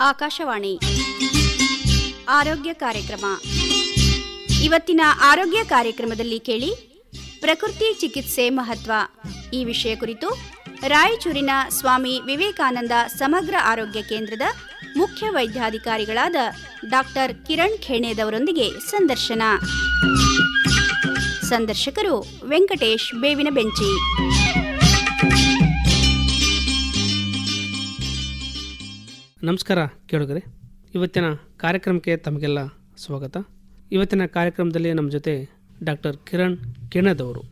ಆಕಾಶವಾಣಿ. ಆರೋಗ್ಯ ಕಾರ್ಯಕ್ರಮ. ಇವತ್ತಿನ ಆರೋಗ್ಯ ಕಾರ್ಯಕ್ರಮದಲ್ಲಿ ಕೇಳಿ, ಪ್ರಕೃತಿ ಚಿಕಿತ್ಸೆ ಮಹತ್ವ. ಈ ವಿಷಯ ಕುರಿತು ರಾಯಚೂರಿನ ಸ್ವಾಮಿ ವಿವೇಕಾನಂದ ಸಮಗ್ರ ಆರೋಗ್ಯ ಕೇಂದ್ರದ ಮುಖ್ಯ ವೈದ್ಯಾಧಿಕಾರಿಗಳಾದ ಡಾಕ್ಟರ್ ಕಿರಣ್ ಖೇಣೆದವರೊಂದಿಗೆ ಸಂದರ್ಶನ. ಸಂದರ್ಶಕರು ವೆಂಕಟೇಶ್ ಬೇವಿನ ಬೆಂಚಿ. ನಮಸ್ಕಾರ ಕೇಳುಗರೆ. ಇವತ್ತಿನ ಕಾರ್ಯಕ್ರಮಕ್ಕೆ ತಮಗೆಲ್ಲ ಸ್ವಾಗತ. ಇವತ್ತಿನ ಕಾರ್ಯಕ್ರಮದಲ್ಲಿ ನಮ್ಮ ಜೊತೆ ಡಾಕ್ಟರ್ ಕಿರಣ್ ಕಿರಣದವರು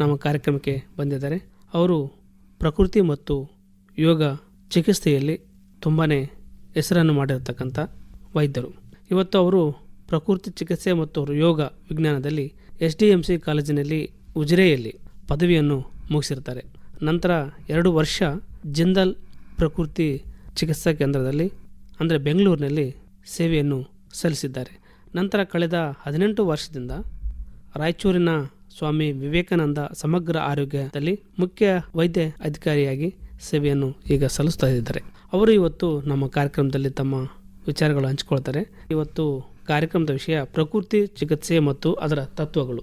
ನಮ್ಮ ಕಾರ್ಯಕ್ರಮಕ್ಕೆ ಬಂದಿದ್ದಾರೆ. ಅವರು ಪ್ರಕೃತಿ ಮತ್ತು ಯೋಗ ಚಿಕಿತ್ಸೆಯಲ್ಲಿ ತುಂಬಾ ಹೆಸರನ್ನು ಮಾಡಿರತಕ್ಕಂಥ ವೈದ್ಯರು. ಇವತ್ತು ಅವರು ಪ್ರಕೃತಿ ಚಿಕಿತ್ಸೆ ಮತ್ತು ಯೋಗ ವಿಜ್ಞಾನದಲ್ಲಿ ಎಸ್ ಡಿ ಎಂ ಸಿ ಕಾಲೇಜಿನಲ್ಲಿ ಉಜಿರೆಯಲ್ಲಿ ಪದವಿಯನ್ನು ಮುಗಿಸಿರ್ತಾರೆ. ನಂತರ ಎರಡು ವರ್ಷ ಜಿಂದಲ್ ಪ್ರಕೃತಿ ಚಿಕಿತ್ಸಾ ಕೇಂದ್ರದಲ್ಲಿ, ಅಂದರೆ ಬೆಂಗಳೂರಿನಲ್ಲಿ ಸೇವೆಯನ್ನು ಸಲ್ಲಿಸಿದ್ದಾರೆ. ನಂತರ ಕಳೆದ ಹದಿನೆಂಟು ವರ್ಷದಿಂದ ರಾಯಚೂರಿನ ಸ್ವಾಮಿ ವಿವೇಕಾನಂದ ಸಮಗ್ರ ಆರೋಗ್ಯದಲ್ಲಿ ಮುಖ್ಯ ವೈದ್ಯ ಅಧಿಕಾರಿಯಾಗಿ ಸೇವೆಯನ್ನು ಈಗ ಸಲ್ಲಿಸ್ತಾ ಇದ್ದಾರೆ. ಅವರು ಇವತ್ತು ನಮ್ಮ ಕಾರ್ಯಕ್ರಮದಲ್ಲಿ ತಮ್ಮ ವಿಚಾರಗಳು ಹಂಚಿಕೊಳ್ತಾರೆ. ಇವತ್ತು ಕಾರ್ಯಕ್ರಮದ ವಿಷಯ ಪ್ರಕೃತಿ ಚಿಕಿತ್ಸೆ ಮತ್ತು ಅದರ ತತ್ವಗಳು.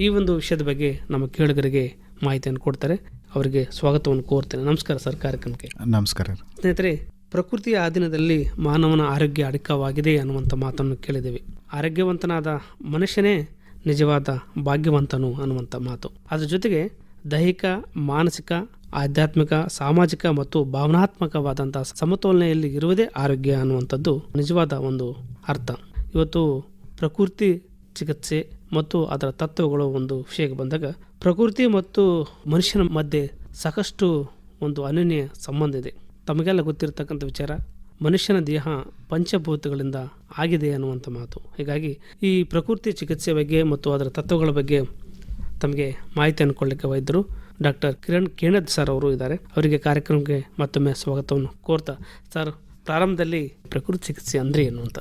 ಈ ಒಂದು ವಿಷಯದ ಬಗ್ಗೆ ನಮ್ಮ ಕೇಳುಗರಿಗೆ ಮಾಹಿತಿಯನ್ನು ಕೊಡ್ತಾರೆ. ಅವರಿಗೆ ಸ್ವಾಗತವನ್ನು ಕೋರ್ತೇನೆ. ನಮಸ್ಕಾರ ಸರ್ ಕಾರ್ಯಕ್ರಮಕ್ಕೆ. ನಮಸ್ಕಾರ. ಸ್ನೇಹಿತರೆ ಪ್ರಕೃತಿಯ ಅಧೀನದಲ್ಲಿ ಮಾನವನ ಆರೋಗ್ಯ ಅಡಕವಾಗಿದೆ ಅನ್ನುವಂಥ ಮಾತನ್ನು ಕೇಳಿದ್ದೇವೆ. ಆರೋಗ್ಯವಂತನಾದ ಮನುಷ್ಯನೇ ನಿಜವಾದ ಭಾಗ್ಯವಂತನು ಅನ್ನುವಂಥ ಮಾತು. ಅದರ ಜೊತೆಗೆ ದೈಹಿಕ ಮಾನಸಿಕ ಆಧ್ಯಾತ್ಮಿಕ ಸಾಮಾಜಿಕ ಮತ್ತು ಭಾವನಾತ್ಮಕವಾದಂಥ ಸಮತೋಲನೆಯಲ್ಲಿ ಇರುವುದೇ ಆರೋಗ್ಯ ಅನ್ನುವಂಥದ್ದು ನಿಜವಾದ ಒಂದು ಅರ್ಥ. ಇವತ್ತು ಪ್ರಕೃತಿ ಚಿಕಿತ್ಸೆ ಮತ್ತು ಅದರ ತತ್ವಗಳು ಒಂದು ವಿಷಯಕ್ಕೆ ಬಂದಾಗ ಪ್ರಕೃತಿ ಮತ್ತು ಮನುಷ್ಯನ ಮಧ್ಯೆ ಸಾಕಷ್ಟು ಒಂದು ಅನನ್ಯ ಸಂಬಂಧ ಇದೆ. ತಮಗೆಲ್ಲ ಗೊತ್ತಿರತಕ್ಕಂಥ ವಿಚಾರ, ಮನುಷ್ಯನ ದೇಹ ಪಂಚಭೂತಗಳಿಂದ ಆಗಿದೆ ಅನ್ನುವಂಥ ಮಾತು. ಹೀಗಾಗಿ ಈ ಪ್ರಕೃತಿ ಚಿಕಿತ್ಸೆ ಬಗ್ಗೆ ಮತ್ತು ಅದರ ತತ್ವಗಳ ಬಗ್ಗೆ ತಮಗೆ ಮಾಹಿತಿ ಅನ್ಕೊಳ್ಳಿಕ್ಕೆ ವೈದ್ಯರು ಡಾಕ್ಟರ್ ಕಿರಣ್ ಕೇಣದ್ ಸರ್ ಅವರು ಇದ್ದಾರೆ. ಅವರಿಗೆ ಕಾರ್ಯಕ್ರಮಕ್ಕೆ ಮತ್ತೊಮ್ಮೆ ಸ್ವಾಗತವನ್ನು ಕೋರ್ತಾ, ಸರ್, ಪ್ರಾರಂಭದಲ್ಲಿ ಪ್ರಕೃತಿ ಚಿಕಿತ್ಸೆ ಅಂದರೆ ಏನು ಅಂತ?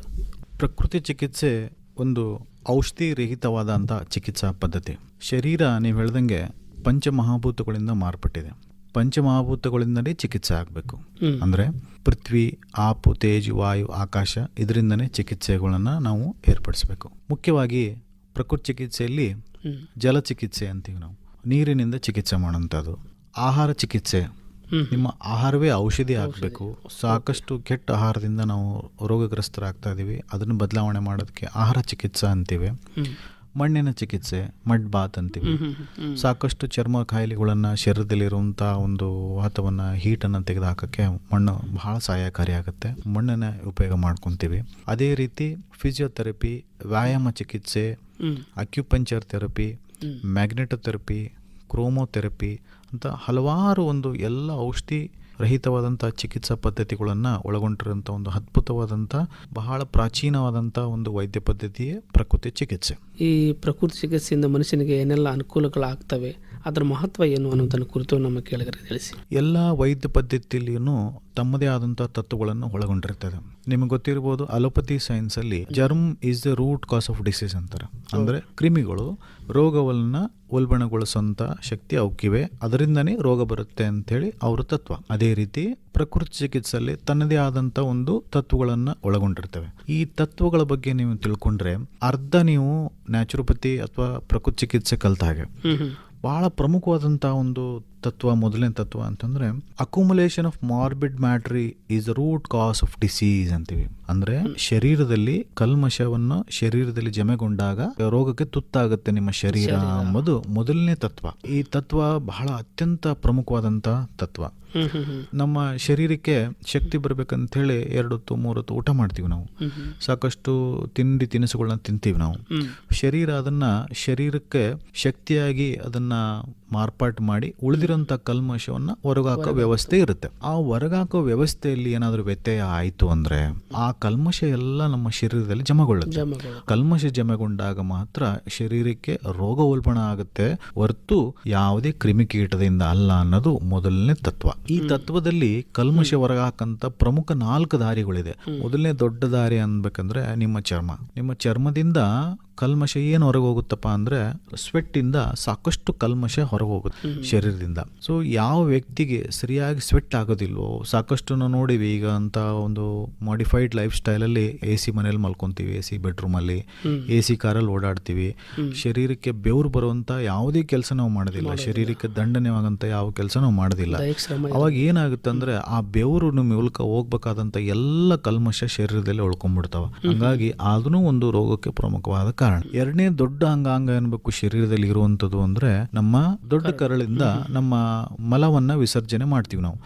ಪ್ರಕೃತಿ ಚಿಕಿತ್ಸೆ ಒಂದು ಔಷಧಿ ರಹಿತವಾದಂಥ ಚಿಕಿತ್ಸಾ ಪದ್ಧತಿ ಶರೀರ ನೀವು ಹೇಳ್ದಂಗೆ ಪಂಚಮಹಾಭೂತಗಳಿಂದ ಮಾರ್ಪಟ್ಟಿದೆ ಪಂಚಮಹಾಭೂತಗಳಿಂದಲೇ ಚಿಕಿತ್ಸೆ ಆಗಬೇಕು. ಅಂದರೆ ಪೃಥ್ವಿ ಆಪು ತೇಜ್ ವಾಯು ಆಕಾಶ ಇದರಿಂದನೇ ಚಿಕಿತ್ಸೆಗಳನ್ನು ನಾವು ಏರ್ಪಡಿಸಬೇಕು ಮುಖ್ಯವಾಗಿ ಪ್ರಕೃತಿ ಚಿಕಿತ್ಸೆಯಲ್ಲಿ. ಜಲ ಚಿಕಿತ್ಸೆ ಅಂತೀವಿ ನಾವು ನೀರಿನಿಂದ ಚಿಕಿತ್ಸೆ ಮಾಡೋಂಥದ್ದು ಆಹಾರ ಚಿಕಿತ್ಸೆ. ನಿಮ್ಮ ಆಹಾರವೇ ಔಷಧಿ ಆಗಬೇಕು. ಸಾಕಷ್ಟು ಕೆಟ್ಟ ಆಹಾರದಿಂದ ನಾವು ರೋಗಗ್ರಸ್ತರಾಗ್ತಾ ಇದ್ದೀವಿ ಅದನ್ನು ಬದಲಾವಣೆ ಮಾಡೋದಕ್ಕೆ ಆಹಾರ ಚಿಕಿತ್ಸೆ ಅಂತೀವಿ. ಮಣ್ಣಿನ ಚಿಕಿತ್ಸೆ ಮಡ್ ಬಾತ್ ಅಂತೀವಿ. ಸಾಕಷ್ಟು ಚರ್ಮ ಕಾಯಿಲೆಗಳನ್ನು ಶರೀರದಲ್ಲಿರುವಂಥ ಒಂದು ವಾತವನ್ನು ಹೀಟನ್ನು ತೆಗೆದುಹಾಕೋಕ್ಕೆ ಮಣ್ಣು ಬಹಳ ಸಹಾಯಕಾರಿಯಾಗುತ್ತೆ ಮಣ್ಣನ್ನು ಉಪಯೋಗ ಮಾಡ್ಕೊತೀವಿ. ಅದೇ ರೀತಿ ಫಿಸಿಯೋಥೆರಪಿ ವ್ಯಾಯಾಮ ಚಿಕಿತ್ಸೆ. Acupuncture therapy. ಮ್ಯಾಗ್ನೆಟೋಥೆರಪಿ ಕ್ರೋಮೋಥೆರಪಿ ಅಂತ ಹಲವಾರು ಒಂದು ಎಲ್ಲ ಔಷಧಿ ರಹಿತವಾದಂಥ ಚಿಕಿತ್ಸಾ ಪದ್ಧತಿಗಳನ್ನು ಒಳಗೊಂಡಿರುವಂಥ ಒಂದು ಅದ್ಭುತವಾದಂಥ ಬಹಳ ಪ್ರಾಚೀನವಾದಂಥ ಒಂದು ವೈದ್ಯ ಪದ್ಧತಿಯೇ ಪ್ರಕೃತಿ ಚಿಕಿತ್ಸೆ. ಈ ಪ್ರಕೃತಿ ಚಿಕಿತ್ಸೆಯಿಂದ ಮನುಷ್ಯನಿಗೆ ಏನೆಲ್ಲ ಅನುಕೂಲಗಳಾಗ್ತವೆ? ಅದರ ಮಹತ್ವ ಏನು ಅನ್ನೋದನ್ನು ಕುರಿತು ನಮ್ಮ ಕೇಳಿಗರಿಗೆ ತಿಳಿಸಿ. ಎಲ್ಲ ವೈದ್ಯ ಪದ್ಧತಿಯಲ್ಲಿಯೂ ತಮ್ಮದೇ ಆದಂಥ ತತ್ವಗಳನ್ನು ಒಳಗೊಂಡಿರ್ತದೆ. ನಿಮಗೆ ಗೊತ್ತಿರ್ಬೋದು allopathy ಸೈನ್ಸಲ್ಲಿ germ is the root cause of disease ಅಂತಾರೆ. ಅಂದರೆ ಕ್ರಿಮಿಗಳು ರೋಗವನ್ನು ಉಲ್ಬಣಗೊಳಿಸುವಂತ ಶಕ್ತಿ ಅವಕ್ಕಿವೆ. ಅದರಿಂದನೇ ರೋಗ ಬರುತ್ತೆ ಅಂತೇಳಿ ಅವರ ತತ್ವ. ಅದೇ ರೀತಿ ಪ್ರಕೃತಿ ಚಿಕಿತ್ಸೆಯಲ್ಲಿ ತನ್ನದೇ ಆದಂಥ ಒಂದು ತತ್ವಗಳನ್ನು ಒಳಗೊಂಡಿರ್ತವೆ. ಈ ತತ್ವಗಳ ಬಗ್ಗೆ ನೀವು ತಿಳ್ಕೊಂಡ್ರೆ ಅರ್ಧ ನೀವು ನ್ಯಾಚುರೋಪತಿ ಅಥವಾ ಪ್ರಕೃತಿ ಚಿಕಿತ್ಸೆ ಕಲ್ತ ಹಾಗೆ. ಬಹಳ ಪ್ರಮುಖವಾದಂಥ ಒಂದು ತತ್ವ, ಮೊದಲನೇ ತತ್ವ ಅಂತಂದ್ರೆ accumulation of morbid matter is root cause of disease ಅಂತೀವಿ. ಅಂದ್ರೆ ಶರೀರದಲ್ಲಿ ಕಲ್ಮಶವನ್ನು ಶರೀರದಲ್ಲಿ ಜಮೆಗೊಂಡಾಗ ರೋಗಕ್ಕೆ ತುತ್ತಾಗುತ್ತೆ ನಿಮ್ಮ ಶರೀರ ಎಂಬುದು ಮೊದಲನೇ ತತ್ವ. ಈ ತತ್ವ ಬಹಳ ಅತ್ಯಂತ ಪ್ರಮುಖವಾದಂಥ ತತ್ವ. ನಮ್ಮ ಶರೀರಕ್ಕೆ ಶಕ್ತಿ ಬರ್ಬೇಕಂತ ಹೇಳಿ ಎರಡು ಹೊತ್ತು ಮೂರು ಹೊತ್ತು ಊಟ ಮಾಡ್ತೀವಿ ನಾವು. ಸಾಕಷ್ಟು ತಿಂಡಿ ತಿನಿಸುಗಳನ್ನ ತಿಂತೀವಿ ನಾವು. ಶರೀರ ಅದನ್ನ ಶರೀರಕ್ಕೆ ಶಕ್ತಿಯಾಗಿ ಅದನ್ನ ಮಾರ್ಪಾಟು ಮಾಡಿ ಉಳಿದಿರೋಂಥ ಕಲ್ಮಶವನ್ನು ಹೊರಗಾಕೋ ವ್ಯವಸ್ಥೆ ಇರುತ್ತೆ. ಆ ಹೊರಗಾಕೋ ವ್ಯವಸ್ಥೆಯಲ್ಲಿ ಏನಾದರೂ ವ್ಯತ್ಯಯ ಆಯಿತು ಅಂದರೆ ಆ ಕಲ್ಮಶ ಎಲ್ಲ ನಮ್ಮ ಶರೀರದಲ್ಲಿ ಜಮಗೊಳ್ಳುತ್ತೆ. ಜಮಗಳು ಕಲ್ಮಶ ಜಮೆಗೊಂಡಾಗ ಮಾತ್ರ ಶರೀರಕ್ಕೆ ರೋಗ ಉಲ್ಬಣ ಆಗುತ್ತೆ. ಹೊರತು ಯಾವುದೇ ಕ್ರಿಮಿಕೀಟದಿಂದ ಅಲ್ಲ ಅನ್ನೋದು ಮೊದಲನೇ ತತ್ವ. ಈ ತತ್ವದಲ್ಲಿ ಕಲ್ಮಶ ಹೊರಗಾಕಂತ ಪ್ರಮುಖ ನಾಲ್ಕು ದಾರಿಗಳಿದೆ. ಮೊದಲನೇ ದೊಡ್ಡ ದಾರಿ ಅನ್ಬೇಕಂದ್ರೆ ನಿಮ್ಮ ಚರ್ಮ. ನಿಮ್ಮ ಚರ್ಮದಿಂದ ಕಲ್ಮಶ ಏನು ಹೊರಗೆ ಹೋಗುತ್ತಪ್ಪ ಅಂದರೆ ಸ್ವೆಟ್ಟಿಂದ ಸಾಕಷ್ಟು ಕಲ್ಮಶ ಹೊರಗೆ ಹೋಗುತ್ತೆ ಶರೀರದಿಂದ. ಸೊ ಯಾವ ವ್ಯಕ್ತಿಗೆ ಸರಿಯಾಗಿ ಸ್ವೆಟ್ ಆಗೋದಿಲ್ವೋ ಸಾಕಷ್ಟು ನಾವು ನೋಡಿವಿ ಈಗ ಅಂತ ಒಂದು ಮಾಡಿಫೈಡ್ ಲೈಫ್ ಸ್ಟೈಲಲ್ಲಿ ಎ ಸಿ ಮನೇಲಿ ಮಲ್ಕೊತೀವಿ ಎ ಸಿ ಬೆಡ್ರೂಮಲ್ಲಿ ಎ ಸಿ ಕಾರಲ್ಲಿ ಓಡಾಡ್ತೀವಿ. ಶರೀರಕ್ಕೆ ಬೆವರು ಬರುವಂಥ ಯಾವುದೇ ಕೆಲಸ ನಾವು ಮಾಡೋದಿಲ್ಲ. ಶರೀರಕ್ಕೆ ದಂಡನೆವಾಗಂಥ ಯಾವ ಕೆಲಸ ನಾವು ಮಾಡೋದಿಲ್ಲ. ಅವಾಗ ಏನಾಗುತ್ತೆ ಅಂದ್ರೆ ಆ ಬೆವರು ಮೂಲಕ ಹೋಗ್ಬೇಕಾದಂಥ ಎಲ್ಲ ಕಲ್ಮಶ ಶರೀರದಲ್ಲಿ ಉಳ್ಕೊಂಡ್ಬಿಡ್ತಾವ. ಹಂಗಾಗಿ ಅದನ್ನು ಒಂದು ರೋಗಕ್ಕೆ ಪ್ರಮುಖವಾದ ಕಾರಣ. ಎರಡನೇ ದೊಡ್ಡ ಅಂಗಾಂಗ ಏನ್ಬೇಕು ಶರೀರದಲ್ಲಿ ಇರುವಂತದ್ದು ಅಂದ್ರೆ ನಮ್ಮ ದೊಡ್ಡ ಕರಳಿಂದ ನಮ್ಮ ಮಲವನ್ನ ವಿಸರ್ಜನೆ ಮಾಡ್ತೀವಿ ನಾವು.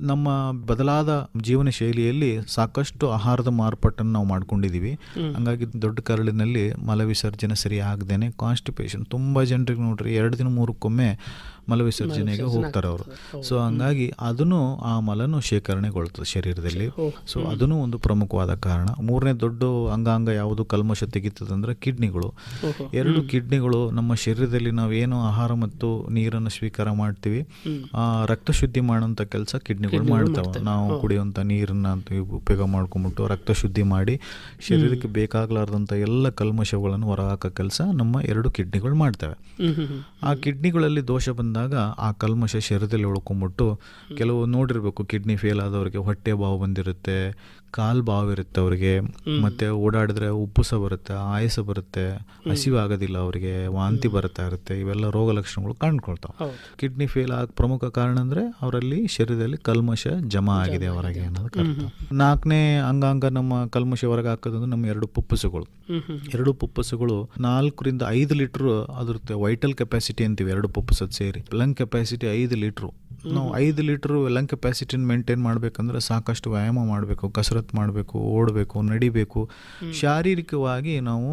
ನಮ್ಮ ಬದಲಾದ ಜೀವನ ಶೈಲಿಯಲ್ಲಿ ಸಾಕಷ್ಟು ಆಹಾರದ ಮಾರ್ಪಾಟನ್ನು ನಾವು ಮಾಡ್ಕೊಂಡಿದೀವಿ ಹಂಗಾಗಿ ದೊಡ್ಡ ಕರಳಿನಲ್ಲಿ ಮಲ ವಿಸರ್ಜನೆ ಸರಿ ಆಗದೇನೆ ಕಾನ್ಸ್ಟಿಪೇಷನ್ ತುಂಬಾ ಜನರಿಗೆ ನೋಡ್ರಿ ಎರಡು ದಿನ ಮೂರಕ್ಕೊಮ್ಮೆ ಮಲ ವಿಸರ್ಜನೆಗೆ ಹೋಗ್ತಾರೆ ಅವರು. ಸೊ ಹಂಗಾಗಿ ಅದನ್ನು ಆ ಮಲನು ಶೇಖರಣೆಗೊಳ್ತದೆ ಶರೀರದಲ್ಲಿ. ಸೊ ಅದನ್ನು ಒಂದು ಪ್ರಮುಖವಾದ ಕಾರಣ. ಮೂರನೇ ದೊಡ್ಡ ಅಂಗಾಂಗ ಯಾವುದು? ಕಲ್ಮಶ ತೆಗಿತದಂದ್ರೆ ಕಿಡ್ನಿಗಳು. ಎರಡು ಕಿಡ್ನಿಗಳು ನಮ್ಮ ಶರೀರದಲ್ಲಿ ನಾವೇನು ಆಹಾರ ಮತ್ತು ನೀರನ್ನು ಸ್ವೀಕಾರ ಮಾಡ್ತೀವಿ ಆ ರಕ್ತ ಶುದ್ಧಿ ಮಾಡುವಂಥ ಕೆಲಸ ಕಿಡ್ನಿಗಳು ಮಾಡ್ತಾವೆ. ನಾವು ಕುಡಿಯುವಂಥ ನೀರನ್ನ ಉಪಯೋಗ ಮಾಡ್ಕೊಂಬಿಟ್ಟು ರಕ್ತ ಶುದ್ಧಿ ಮಾಡಿ ಶರೀರಕ್ಕೆ ಬೇಕಾಗಲಾರ್ದಂಥ ಎಲ್ಲ ಕಲ್ಮಶಗಳನ್ನು ಹೊರಹಾಕೋ ಕೆಲಸ ನಮ್ಮ ಎರಡು ಕಿಡ್ನಿಗಳು ಮಾಡ್ತವೆ. ಆ ಕಿಡ್ನಿಗಳಲ್ಲಿ ದೋಷ ಬಂದಾಗ ಆ ಕಲ್ಮಶ ಶರೀರದಲ್ಲಿ ಉಳ್ಕೊಂಬಿಟ್ಟು ಕೆಲವು ನೋಡಿರ್ಬೇಕು ಕಿಡ್ನಿ ಫೇಲ್ ಆದವ್ರಿಗೆ ಹೊಟ್ಟೆ ಬಾವು ಬಂದಿರುತ್ತೆ ಕಾಲು ಬಾವು ಇರುತ್ತೆ ಅವ್ರಿಗೆ ಮತ್ತೆ ಓಡಾಡಿದ್ರೆ ಉಪ್ಪುಸ ಬರುತ್ತೆ ಆಯಾಸ ಬರುತ್ತೆ ಹಸಿವು ಆಗೋದಿಲ್ಲ ಅವರಿಗೆ ವಾಂತಿ ಬರ್ತಾ ಇರುತ್ತೆ ಇವೆಲ್ಲ ರೋಗ ಲಕ್ಷಣಗಳು ಕಾಣ್ಕೊಳ್ತಾವೆ ಕಿಡ್ನಿ ಫೇಲ್ ಆಗ ಪ್ರಮುಖ ಕಾರಣ ಅಂದರೆ ಅವರಲ್ಲಿ ಶರೀರದಲ್ಲಿ ಕಲ್ಮಶ ಜಮಾ ಆಗಿದೆ ಹೊರಗೆ ಅನ್ನೋದು ನಾಲ್ಕನೇ ಅಂಗಾಂಗ ನಮ್ಮ ಕಲ್ಮಶ ಹೊರಗೆ ಹಾಕೋದಂದ್ರೆ ನಮ್ಮ ಎರಡು ಪುಪ್ಪಸುಗಳು. ಎರಡು ಪುಪ್ಪಸಗಳು ನಾಲ್ಕರಿಂದ ಐದು ಲೀಟ್ರ್ ಅದ್ರ ವೈಟಲ್ ಕೆಪಾಸಿಟಿ ಅಂತೀವಿ ಎರಡು ಪುಪ್ಪಸದ್ ಸೇರಿ. ಲಂಗ್ ಕೆಪಾಸಿಟಿ ಐದು ಲೀಟ್ರು. ನಾವು ಐದು ಲೀಟ್ರ್ ಲಂಗ್ ಕೆಪಾಸಿಟಿನ ಮೇಂಟೈನ್ ಮಾಡಬೇಕಂದ್ರೆ ಸಾಕಷ್ಟು ವ್ಯಾಯಾಮ ಮಾಡಬೇಕು ಕಸರತ್ತು ಮಾಡಬೇಕು ಓಡಬೇಕು ನಡಿಬೇಕು. ಶಾರೀರಿಕವಾಗಿ ನಾವು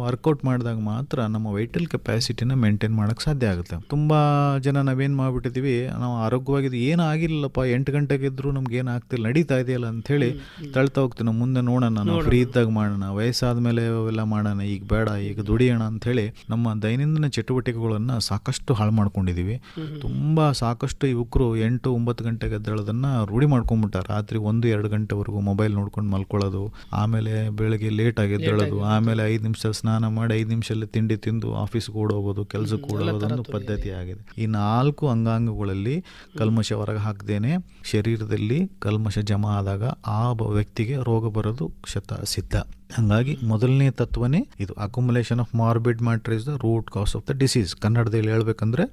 ವರ್ಕೌಟ್ ಮಾಡಿದಾಗ ಮಾತ್ರ ನಮ್ಮ ವೈಟಲ್ ಕೆಪಾಸಿಟಿನ ಮೇಂಟೈನ್ ಮಾಡೋಕ್ಕೆ ಸಾಧ್ಯ ಆಗುತ್ತೆ. ತುಂಬ ಜನ ನಾವೇನು ಮಾಡ್ಬಿಟ್ಟಿದ್ದೀವಿ ನಾವು ಆರೋಗ್ಯವಾಗಿದ್ದು ಏನು ಆಗಿಲ್ಲಪ್ಪ ಎಂಟು ಗಂಟೆಗೆ ಇದ್ರೂ ನಮ್ಗೆ ಏನು ಆಗ್ತಿಲ್ಲ ನಡೀತಾ ಇದೆಯಲ್ಲ ಅಂಥೇಳಿ ತಳ್ತಾ ಹೋಗ್ತೀವಿ. ನಾವು ಮುಂದೆ ನೋಡೋಣ ನಾವು ಫ್ರೀ ಇದ್ದಾಗ ಮಾಡೋಣ ವಯಸ್ಸಾದ ಮೇಲೆ ಅವೆಲ್ಲ ಮಾಡೋಣ ಈಗ ಬೇಡ ಈಗ ದುಡಿಯೋಣ ಅಂಥೇಳಿ ನಮ್ಮ ದೈನಂದಿನ ಚಟುವಟಿಕೆಗಳನ್ನು ಸಾಕಷ್ಟು ಹಾಳು ಮಾಡ್ಕೊಂಡಿದ್ದೀವಿ ತುಂಬ ಸಾಕಷ್ಟು ಯುವಕರು ಎಂಟು ಒಂಬತ್ತು ಗಂಟೆಗೆ ಎದ್ದೇಳೋದನ್ನು ರೂಢಿ ಮಾಡ್ಕೊಂಡ್ಬಿಟ್ಟಾರೆ ರಾತ್ರಿ ಒಂದು ಎರಡು ಗಂಟೆವರೆಗೂ ಮೊಬೈಲ್ ನೋಡ್ಕೊಂಡು ಮಲ್ಕೊಳ್ಳೋದು ಆಮೇಲೆ ಬೆಳಗ್ಗೆ ಲೇಟಾಗಿ ಎದ್ದೇಳೋದು ಆಮೇಲೆ ಐದು ನಿಮಿಷ ಸ್ನಾನ ಮಾಡಿ ಐದು ನಿಮಿಷದಲ್ಲಿ ತಿಂಡಿ ತಿಂದು ಆಫೀಸ್ಗೆ ಓಡೋಗೋದು ಕೆಲಸಕ್ಕೆ ಓಡೋದು ಒಂದು ಪದ್ಧತಿ ಆಗಿದೆ. ಈ ನಾಲ್ಕು ಅಂಗಾಂಗಗಳಲ್ಲಿ ಕಲ್ಮಶ ಹೊರಗೆ ಹಾಕ್ದೇನೆ ಶರೀರದಲ್ಲಿ ಕಲ್ಮಶ ಜಮಾ ಆದಾಗ ಆ ವ್ಯಕ್ತಿಗೆ ರೋಗ ಬರೋದು ಶತ ಸಿದ್ಧ. ಹಂಗಾಗಿ ಮೊದಲನೇ ತತ್ವನೇ ಇದು accumulation of morbid matter is the root cause of the disease ಕನ್ನಡದಲ್ಲಿ ಹೇಳ್ಬೇಕಂದ್ರೆ.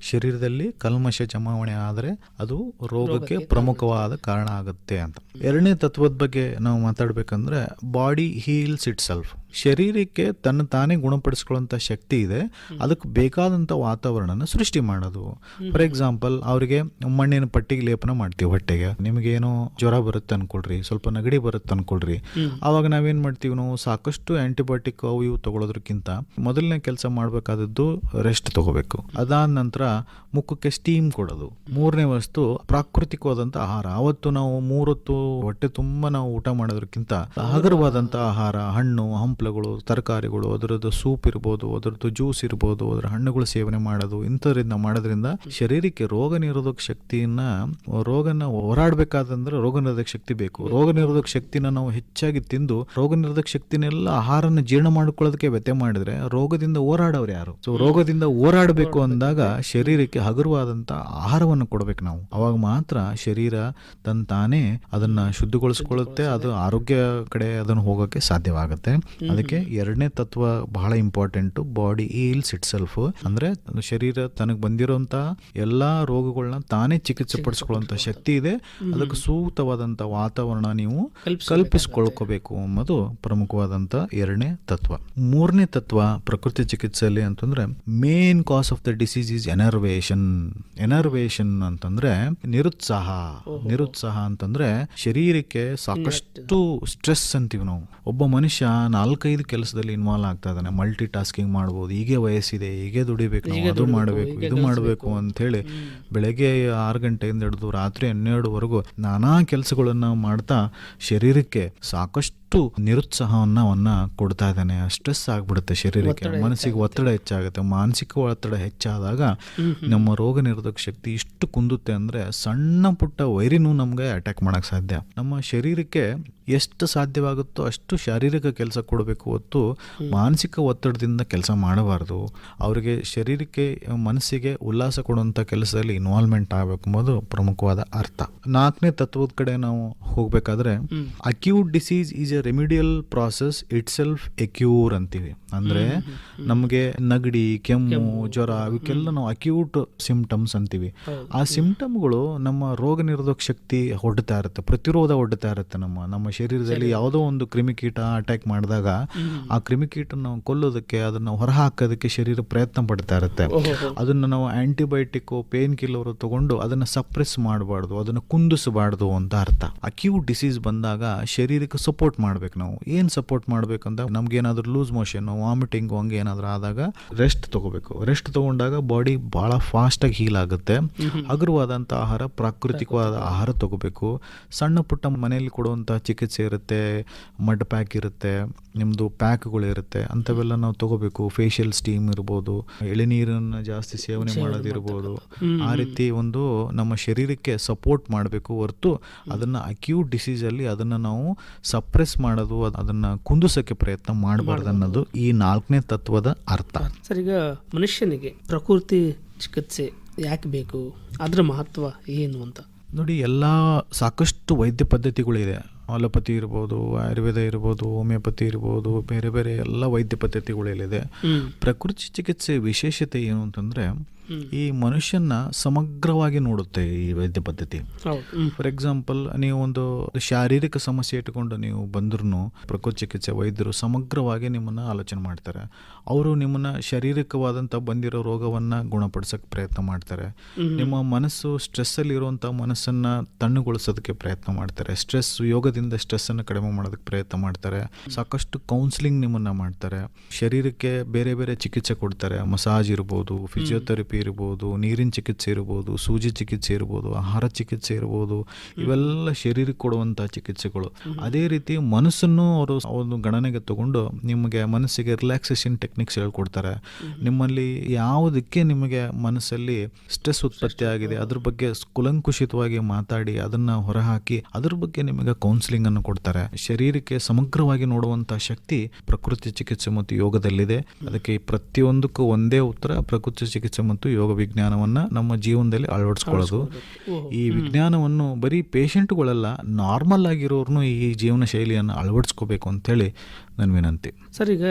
ಶರೀರದಲ್ಲಿ ಕಲ್ಮಶ ಜಮಾವಣೆ ಆದರೆ ಅದು ರೋಗಕ್ಕೆ ಪ್ರಮುಖವಾದ ಕಾರಣ ಆಗುತ್ತೆ ಅಂತ ಎರಡನೇ ತತ್ವದ ಬಗ್ಗೆ ನಾವು ಮಾತಾಡ್ಬೇಕಂದ್ರೆ ಬಾಡಿ ಹೀಲ್ಸ್ ಇಟ್ ಸೆಲ್ಫ್ ಶರೀರಕ್ಕೆ ತನ್ನ ತಾನೇ ಗುಣಪಡಿಸ್ಕೊಳ್ಳೋಂಥ ಶಕ್ತಿ ಇದೆ. ಅದಕ್ಕೆ ಬೇಕಾದಂಥ ವಾತಾವರಣನ ಸೃಷ್ಟಿ ಮಾಡೋದು. ಫಾರ್ ಎಕ್ಸಾಂಪಲ್ ಅವರಿಗೆ ಮಣ್ಣಿನ ಪಟ್ಟಿಗೆ ಲೇಪನ ಮಾಡ್ತೀವಿ ಹೊಟ್ಟೆಗೆ. ನಿಮಗೇನೋ ಜ್ವರ ಬರುತ್ತೆ ಅನ್ಕೊಳ್ರಿ ಸ್ವಲ್ಪ ನೆಗಡಿ ಬರುತ್ತೆ ಅನ್ಕೊಳ್ರಿ. ಆವಾಗ ನಾವೇನು ಮಾಡ್ತೀವಿ ನಾವು? ಸಾಕಷ್ಟು ಆ್ಯಂಟಿಬಯೋಟಿಕ್ ಅವು ಇವು ತಗೊಳ್ಳೋದಕ್ಕಿಂತ ಮೊದಲನೇ ಕೆಲಸ ಮಾಡಬೇಕಾದದ್ದು ರೆಸ್ಟ್ ತಗೋಬೇಕು. ಅದಾದ ನಂತರ ಮುಖಕ್ಕೆ ಸ್ಟೀಮ್ ಕೊಡೋದು. ಮೂರನೇ ವಸ್ತು ಪ್ರಾಕೃತಿಕವಾದಂಥ ಆಹಾರ. ಅವತ್ತು ನಾವು ಮೂರೊತ್ತು ಹೊಟ್ಟೆ ತುಂಬ ನಾವು ಊಟ ಮಾಡೋದಕ್ಕಿಂತ ಹಗರವಾದಂಥ ಆಹಾರ ಹಣ್ಣು ಹಂಪ್ಲಗಳು ತರಕಾರಿಗಳು, ಅದರದ್ದು ಸೂಪ್ ಇರ್ಬೋದು, ಅದರದ್ದು ಜ್ಯೂಸ್ ಇರ್ಬೋದು, ಅದರ ಹಣ್ಣುಗಳು ಸೇವನೆ ಮಾಡೋದು ಇಂಥದ್ರಿಂದ ಮಾಡೋದ್ರಿಂದ ಶರೀರಕ್ಕೆ ರೋಗ ನಿರೋಧಕ ಶಕ್ತಿಯನ್ನ, ರೋಗನ ಹೋರಾಡಬೇಕಾದಂದ್ರೆ ರೋಗ ನಿರೋಧಕ ಶಕ್ತಿ ಬೇಕು. ರೋಗ ನಿರೋಧಕ ಶಕ್ತಿನ ನಾವು ಹೆಚ್ಚಾಗಿ ತಿಂದು ರೋಗ ನಿರೋಧಕ ಶಕ್ತಿನೆಲ್ಲ ಆಹಾರನ ಜೀರ್ಣ ಮಾಡ್ಕೊಳ್ಳೋದಕ್ಕೆ ವ್ಯತ್ಯ ಮಾಡಿದ್ರೆ ರೋಗದಿಂದ ಹೋರಾಡೋರು ಯಾರು? ಸೊ ರೋಗದಿಂದ ಹೋರಾಡಬೇಕು ಅಂದಾಗ ಶರೀರಕ್ಕೆ ಹಗುರವಾದಂತ ಆಹಾರವನ್ನು ಕೊಡ್ಬೇಕು ನಾವು. ಅವಾಗ ಮಾತ್ರ ಶರೀರ ತನ್ ಅದನ್ನ ಶುದ್ಧಗೊಳಿಸ್ಕೊಳ್ಳುತ್ತೆ, ಅದು ಆರೋಗ್ಯ ಕಡೆ ಅದನ್ನು ಹೋಗೋಕೆ ಸಾಧ್ಯವಾಗುತ್ತೆ. ಅದಕ್ಕೆ ಎರಡನೇ ತತ್ವ ಬಹಳ important body heals itself ಅಂದ್ರೆ ಶರೀರ ತನಗೆ ಬಂದಿರೋಂತ ಎಲ್ಲಾ ರೋಗಗಳನ್ನ ತಾನೇ ಚಿಕಿತ್ಸೆ ಪಡಿಸ್ಕೊಳ್ಳುವಂತ ಶಕ್ತಿ ಇದೆ. ಅದಕ್ಕೆ ಸೂಕ್ತವಾದಂತ ವಾತಾವರಣ ನೀವು ಕಲ್ಪಿಸಿಕೊಳ್ಕೋಬೇಕು ಅನ್ನೋದು ಪ್ರಮುಖವಾದಂತ ಎರಡನೇ ತತ್ವ. ಮೂರನೇ ತತ್ವ ಪ್ರಕೃತಿ ಚಿಕಿತ್ಸೆಯಲ್ಲಿ ಅಂತಂದ್ರೆ main cause of the disease is enervation enervation ಅಂತಂದ್ರೆ ನಿರುತ್ಸಾಹ. ನಿರುತ್ಸಾಹ ಅಂತಂದ್ರೆ ಶರೀರಕ್ಕೆ ಸಾಕಷ್ಟು ಸ್ಟ್ರೆಸ್ ಅಂತೀವಿ ನಾವು. ಒಬ್ಬ ಮನುಷ್ಯ ನಾಲ್ಕೈದು ಕೆಲಸದಲ್ಲಿ ಇನ್ವಾಲ್ವ್ ಆಗ್ತಾ ಇದ್ದಾನೆ. ಮಲ್ಟಿ ಟಾಸ್ಕಿಂಗ್ ಮಾಡ್ಬೋದು ಹೀಗೆ ವಯಸ್ಸಿದೆ ಹೀಗೆ ದುಡಿಬೇಕು ನಾವು ಅದು ಮಾಡಬೇಕು ಇದು ಮಾಡಬೇಕು ಅಂತ ಹೇಳಿ ಬೆಳಗ್ಗೆ ಆರು ಗಂಟೆಯಿಂದ ಹಿಡಿದು ರಾತ್ರಿ ಹನ್ನೆರಡುವರೆಗೂ ನಾನಾ ಕೆಲಸಗಳನ್ನು ಮಾಡ್ತಾ ಶರೀರಕ್ಕೆ ಸಾಕಷ್ಟು ಸಾಕಷ್ಟು ನಿರುತ್ಸಾಹವನ್ನ ಅವನ್ನ ಕೊಡ್ತಾ ಇದ್ದಾನೆ. ಸ್ಟ್ರೆಸ್ ಆಗ್ಬಿಡುತ್ತೆ ಶರೀರಕ್ಕೆ. ಮನಸ್ಸಿಗೆ ಒತ್ತಡ ಹೆಚ್ಚಾಗುತ್ತೆ. ಮಾನಸಿಕ ಒತ್ತಡ ಹೆಚ್ಚಾದಾಗ ನಮ್ಮ ರೋಗ ನಿರೋಧಕ ಶಕ್ತಿ ಇಷ್ಟು ಕುಂದುತ್ತೆ ಅಂದ್ರೆ ಸಣ್ಣ ಪುಟ್ಟ ವೈರಿನೂ ನಮ್ಗೆ ಅಟ್ಯಾಕ್ ಮಾಡಕ್ ಸಾಧ್ಯ. ನಮ್ಮ ಶರೀರಕ್ಕೆ ಎಷ್ಟು ಸಾಧ್ಯವಾಗುತ್ತೋ ಅಷ್ಟು ಶಾರೀರಿಕ ಕೆಲಸ ಕೊಡಬೇಕು ಹೊತ್ತು ಮಾನಸಿಕ ಒತ್ತಡದಿಂದ ಕೆಲಸ ಮಾಡಬಾರ್ದು. ಅವರಿಗೆ ಶರೀರಕ್ಕೆ ಮನಸ್ಸಿಗೆ ಉಲ್ಲಾಸ ಕೊಡುವಂಥ ಕೆಲಸದಲ್ಲಿ ಇನ್ವಾಲ್ವ್ಮೆಂಟ್ ಆಗಬೇಕು ಎಂಬುದು ಪ್ರಮುಖವಾದ ಅರ್ಥ. ನಾಲ್ಕನೇ ತತ್ವದ ಕಡೆ ನಾವು ಹೋಗಬೇಕಾದ್ರೆ acute disease is a remedial process itself a cure ಅಂತೀವಿ. ಅಂದ್ರೆ ನಮಗೆ ನಗಡಿ ಕೆಮ್ಮು ಜ್ವರ ಇವಕ್ಕೆಲ್ಲ ನಾವು ಅಕ್ಯೂಟ್ ಸಿಂಪ್ಟಮ್ಸ್ ಅಂತೀವಿ. ಆ ಸಿಂಪ್ಟಮ್ಗಳು ನಮ್ಮ ರೋಗ ನಿರೋಧಕ ಶಕ್ತಿ ಹೊಡ್ತಾ ಇರುತ್ತೆ ಪ್ರತಿರೋಧ ಹೊಡ್ತಾ ಇರುತ್ತೆ ನಮ್ಮ ನಮ್ಮ ಶರೀರದಲ್ಲಿ ಯಾವುದೋ ಒಂದು ಕ್ರಿಮಿಕೀಟ ಅಟ್ಯಾಕ್ ಮಾಡಿದಾಗ ಆ ಕ್ರಿಮಿಕೀಟ ನಾವು ಕೊಲ್ಲೋದಕ್ಕೆ ಅದನ್ನ ಹೊರಹಾಕೋದಕ್ಕೆ ಶರೀರ ಪ್ರಯತ್ನ ಪಡ್ತಾ ಇರುತ್ತೆ. ಅದನ್ನ ನಾವು ಆಂಟಿಬಯೋಟಿಕ್ ಪೇನ್ ಕಿಲ್ಲರ್ ತಗೊಂಡು ಅದನ್ನ ಸಪ್ರೆಸ್ ಮಾಡಬಾರ್ದು ಅದನ್ನ ಕುಂದಿಸಬಾರ್ದು ಅಂತ ಅರ್ಥ. ಅಕ್ಯೂಟ್ ಡಿಸೀಸ್ ಬಂದಾಗ ಶರೀರಕ್ಕೆ ಸಪೋರ್ಟ್ ಮಾಡ್ಬೇಕು ನಾವು? ಏನು ಸಪೋರ್ಟ್ ಮಾಡ್ಬೇಕಂತ ನಮ್ಗೆ ಏನಾದ್ರೂ ಲೂಸ್ ಮೋಷನ್ ವಾಮಿಟಿಂಗ್ ಹಂಗೆ ಏನಾದ್ರು ಆದಾಗ ರೆಸ್ಟ್ ತಗೋಬೇಕು. ರೆಸ್ಟ್ ತಗೊಂಡಾಗ ಬಾಡಿ ಬಹಳ ಫಾಸ್ಟ್ ಆಗಿ ಹೀಲ್ ಆಗುತ್ತೆ. ಹಗುರವಾದಂಥ ಆಹಾರ ಪ್ರಾಕೃತಿಕವಾದ ಆಹಾರ ತಗೋಬೇಕು. ಸಣ್ಣ ಪುಟ್ಟ ಮನೆಯಲ್ಲಿ ಕೊಡುವಂಥ ಚಿಕಿತ್ಸೆ ಇರುತ್ತೆ ಮಡ್ ಪ್ಯಾಕ್ ಇರುತ್ತೆ ನಿಮ್ಮದು ಪ್ಯಾಕ್ಗಳು ಇರುತ್ತೆ ಅಂಥವೆಲ್ಲ ನಾವು ತಗೋಬೇಕು. ಫೇಶಿಯಲ್ ಸ್ಟೀಮ್ ಇರ್ಬೋದು ಎಳೆನೀರನ್ನು ಜಾಸ್ತಿ ಸೇವನೆ ಮಾಡೋದಿರ್ಬೋದು. ಆ ರೀತಿ ಒಂದು ನಮ್ಮ ಶರೀರಕ್ಕೆ ಸಪೋರ್ಟ್ ಮಾಡಬೇಕು ಹೊರತು ಅದನ್ನು ಅಕ್ಯೂಟ್ ಡಿಸೀಸಲ್ಲಿ ಅದನ್ನು ನಾವು ಸಪ್ರೆಸ್ ಮಾಡೋದು ಅದ್- ಅದನ್ನ ಕುಂದಿಸೋಕೆ ಪ್ರಯತ್ನ ಮಾಡಬಾರ್ದು ಅನ್ನೋದು ಈ ನಾಲ್ಕನೇ ತತ್ವದ ಅರ್ಥ. ಸರ್ ಈಗ ಮನುಷ್ಯನಿಗೆ ಪ್ರಕೃತಿ ಚಿಕಿತ್ಸೆ ಯಾಕೆ ಬೇಕು? ಅದರ ಮಹತ್ವ ಏನು ಅಂತ? ನೋಡಿ ಎಲ್ಲ ಸಾಕಷ್ಟು ವೈದ್ಯ ಪದ್ಧತಿಗಳಿದೆ. ಅಲೋಪತಿ ಇರ್ಬೋದು ಆಯುರ್ವೇದ ಇರ್ಬೋದು ಹೋಮಿಯೋಪತಿ ಇರ್ಬೋದು ಬೇರೆ ಬೇರೆ ಎಲ್ಲ ವೈದ್ಯ ಪದ್ಧತಿಗಳಲ್ಲಿದೆ. ಪ್ರಕೃತಿ ಚಿಕಿತ್ಸೆ ವಿಶೇಷತೆ ಏನು ಅಂತಂದ್ರೆ ಈ ಮನುಷ್ಯನ ಸಮಗ್ರವಾಗಿ ನೋಡುತ್ತೆ ಈ ವೈದ್ಯ ಪದ್ಧತಿ. ಫಾರ್ ಎಕ್ಸಾಂಪಲ್ ನೀವು ಒಂದು ಶಾರೀರಿಕ ಸಮಸ್ಯೆ ಇಟ್ಕೊಂಡು ನೀವು ಬಂದ್ರೂ ಪ್ರಕೃತಿ ಚಿಕಿತ್ಸೆ ವೈದ್ಯರು ಸಮಗ್ರವಾಗಿ ನಿಮ್ಮನ್ನ ಆಲೋಚನೆ ಮಾಡ್ತಾರೆ. ಅವರು ನಿಮ್ಮನ್ನ ಶಾರೀರಿಕವಾದಂಥ ಬಂದಿರೋ ರೋಗವನ್ನ ಗುಣಪಡಿಸೋಕೆ ಪ್ರಯತ್ನ ಮಾಡ್ತಾರೆ. ನಿಮ್ಮ ಮನಸ್ಸು ಸ್ಟ್ರೆಸ್ಸಲ್ಲಿ ಇರುವಂಥ ಮನಸ್ಸನ್ನ ತಣ್ಣುಗೊಳಿಸೋದಕ್ಕೆ ಪ್ರಯತ್ನ ಮಾಡ್ತಾರೆ. ಸ್ಟ್ರೆಸ್ ಯೋಗದಿಂದ ಸ್ಟ್ರೆಸ್ಸನ್ನು ಕಡಿಮೆ ಮಾಡೋದಕ್ಕೆ ಪ್ರಯತ್ನ ಮಾಡ್ತಾರೆ. ಸಾಕಷ್ಟು ಕೌನ್ಸಿಲಿಂಗ್ ನಿಮ್ಮನ್ನ ಮಾಡ್ತಾರೆ. ಶರೀರಕ್ಕೆ ಬೇರೆ ಬೇರೆ ಚಿಕಿತ್ಸೆ ಕೊಡ್ತಾರೆ. ಮಸಾಜ್ ಇರ್ಬೋದು ಫಿಸಿಯೋಥೆರಪಿ ಇರ್ಬೋದು ನೀರಿನ ಚಿಕಿತ್ಸೆ ಇರ್ಬೋದು ಸೂಜಿ ಚಿಕಿತ್ಸೆ ಇರ್ಬೋದು ಆಹಾರ ಚಿಕಿತ್ಸೆ ಇರ್ಬೋದು ಇವೆಲ್ಲ ಶರೀರಕ್ಕೆ ಕೊಡುವಂಥ ಚಿಕಿತ್ಸೆಗಳು. ಅದೇ ರೀತಿ ಮನಸ್ಸನ್ನು ಅವರು ಒಂದು ಗಣನೆಗೆ ತಗೊಂಡು ನಿಮಗೆ ಮನಸ್ಸಿಗೆ ರಿಲ್ಯಾಕ್ಸೇಷನ್ ಟೆಕ್ನಿಕ್ಸ್ ಹೇಳ್ಕೊಡ್ತಾರೆ. ನಿಮ್ಮಲ್ಲಿ ಯಾವುದಕ್ಕೆ ನಿಮಗೆ ಮನಸ್ಸಲ್ಲಿ ಸ್ಟ್ರೆಸ್ ಉತ್ಪತ್ತಿ ಆಗಿದೆ ಅದ್ರ ಬಗ್ಗೆ ಕುಲಂಕುಷಿತವಾಗಿ ಮಾತಾಡಿ ಅದನ್ನ ಹೊರಹಾಕಿ ಅದ್ರ ಬಗ್ಗೆ ನಿಮಗೆ ಕೌನ್ಸಿಲಿಂಗ್ ಅನ್ನು ಕೊಡ್ತಾರೆ. ಶರೀರಕ್ಕೆ ಸಮಗ್ರವಾಗಿ ನೋಡುವಂತಹ ಶಕ್ತಿ ಪ್ರಕೃತಿ ಚಿಕಿತ್ಸೆ ಮತ್ತು ಯೋಗದಲ್ಲಿದೆ. ಅದಕ್ಕೆ ಪ್ರತಿಯೊಂದಕ್ಕೂ ಒಂದೇ ಉತ್ತರ ಪ್ರಕೃತಿ ಚಿಕಿತ್ಸೆ ಮತ್ತು ಯೋಗ ವಿಜ್ಞಾನವನ್ನ ನಮ್ಮ ಜೀವನದಲ್ಲಿ ಅಳವಡಿಸ್ಕೊಳ್ಳೋದು. ಈ ವಿಜ್ಞಾನವನ್ನು ಬರೀ ಪೇಷಂಟ್ಗಳೆಲ್ಲ ನಾರ್ಮಲ್ ಆಗಿರೋರ್ನು ಈ ಜೀವನ ಶೈಲಿಯನ್ನು ಅಳವಡಿಸ್ಕೋಬೇಕು ಅಂತೇಳಿ ನನ್ನ ವಿನಂತಿ. ಸರ್ ಈಗ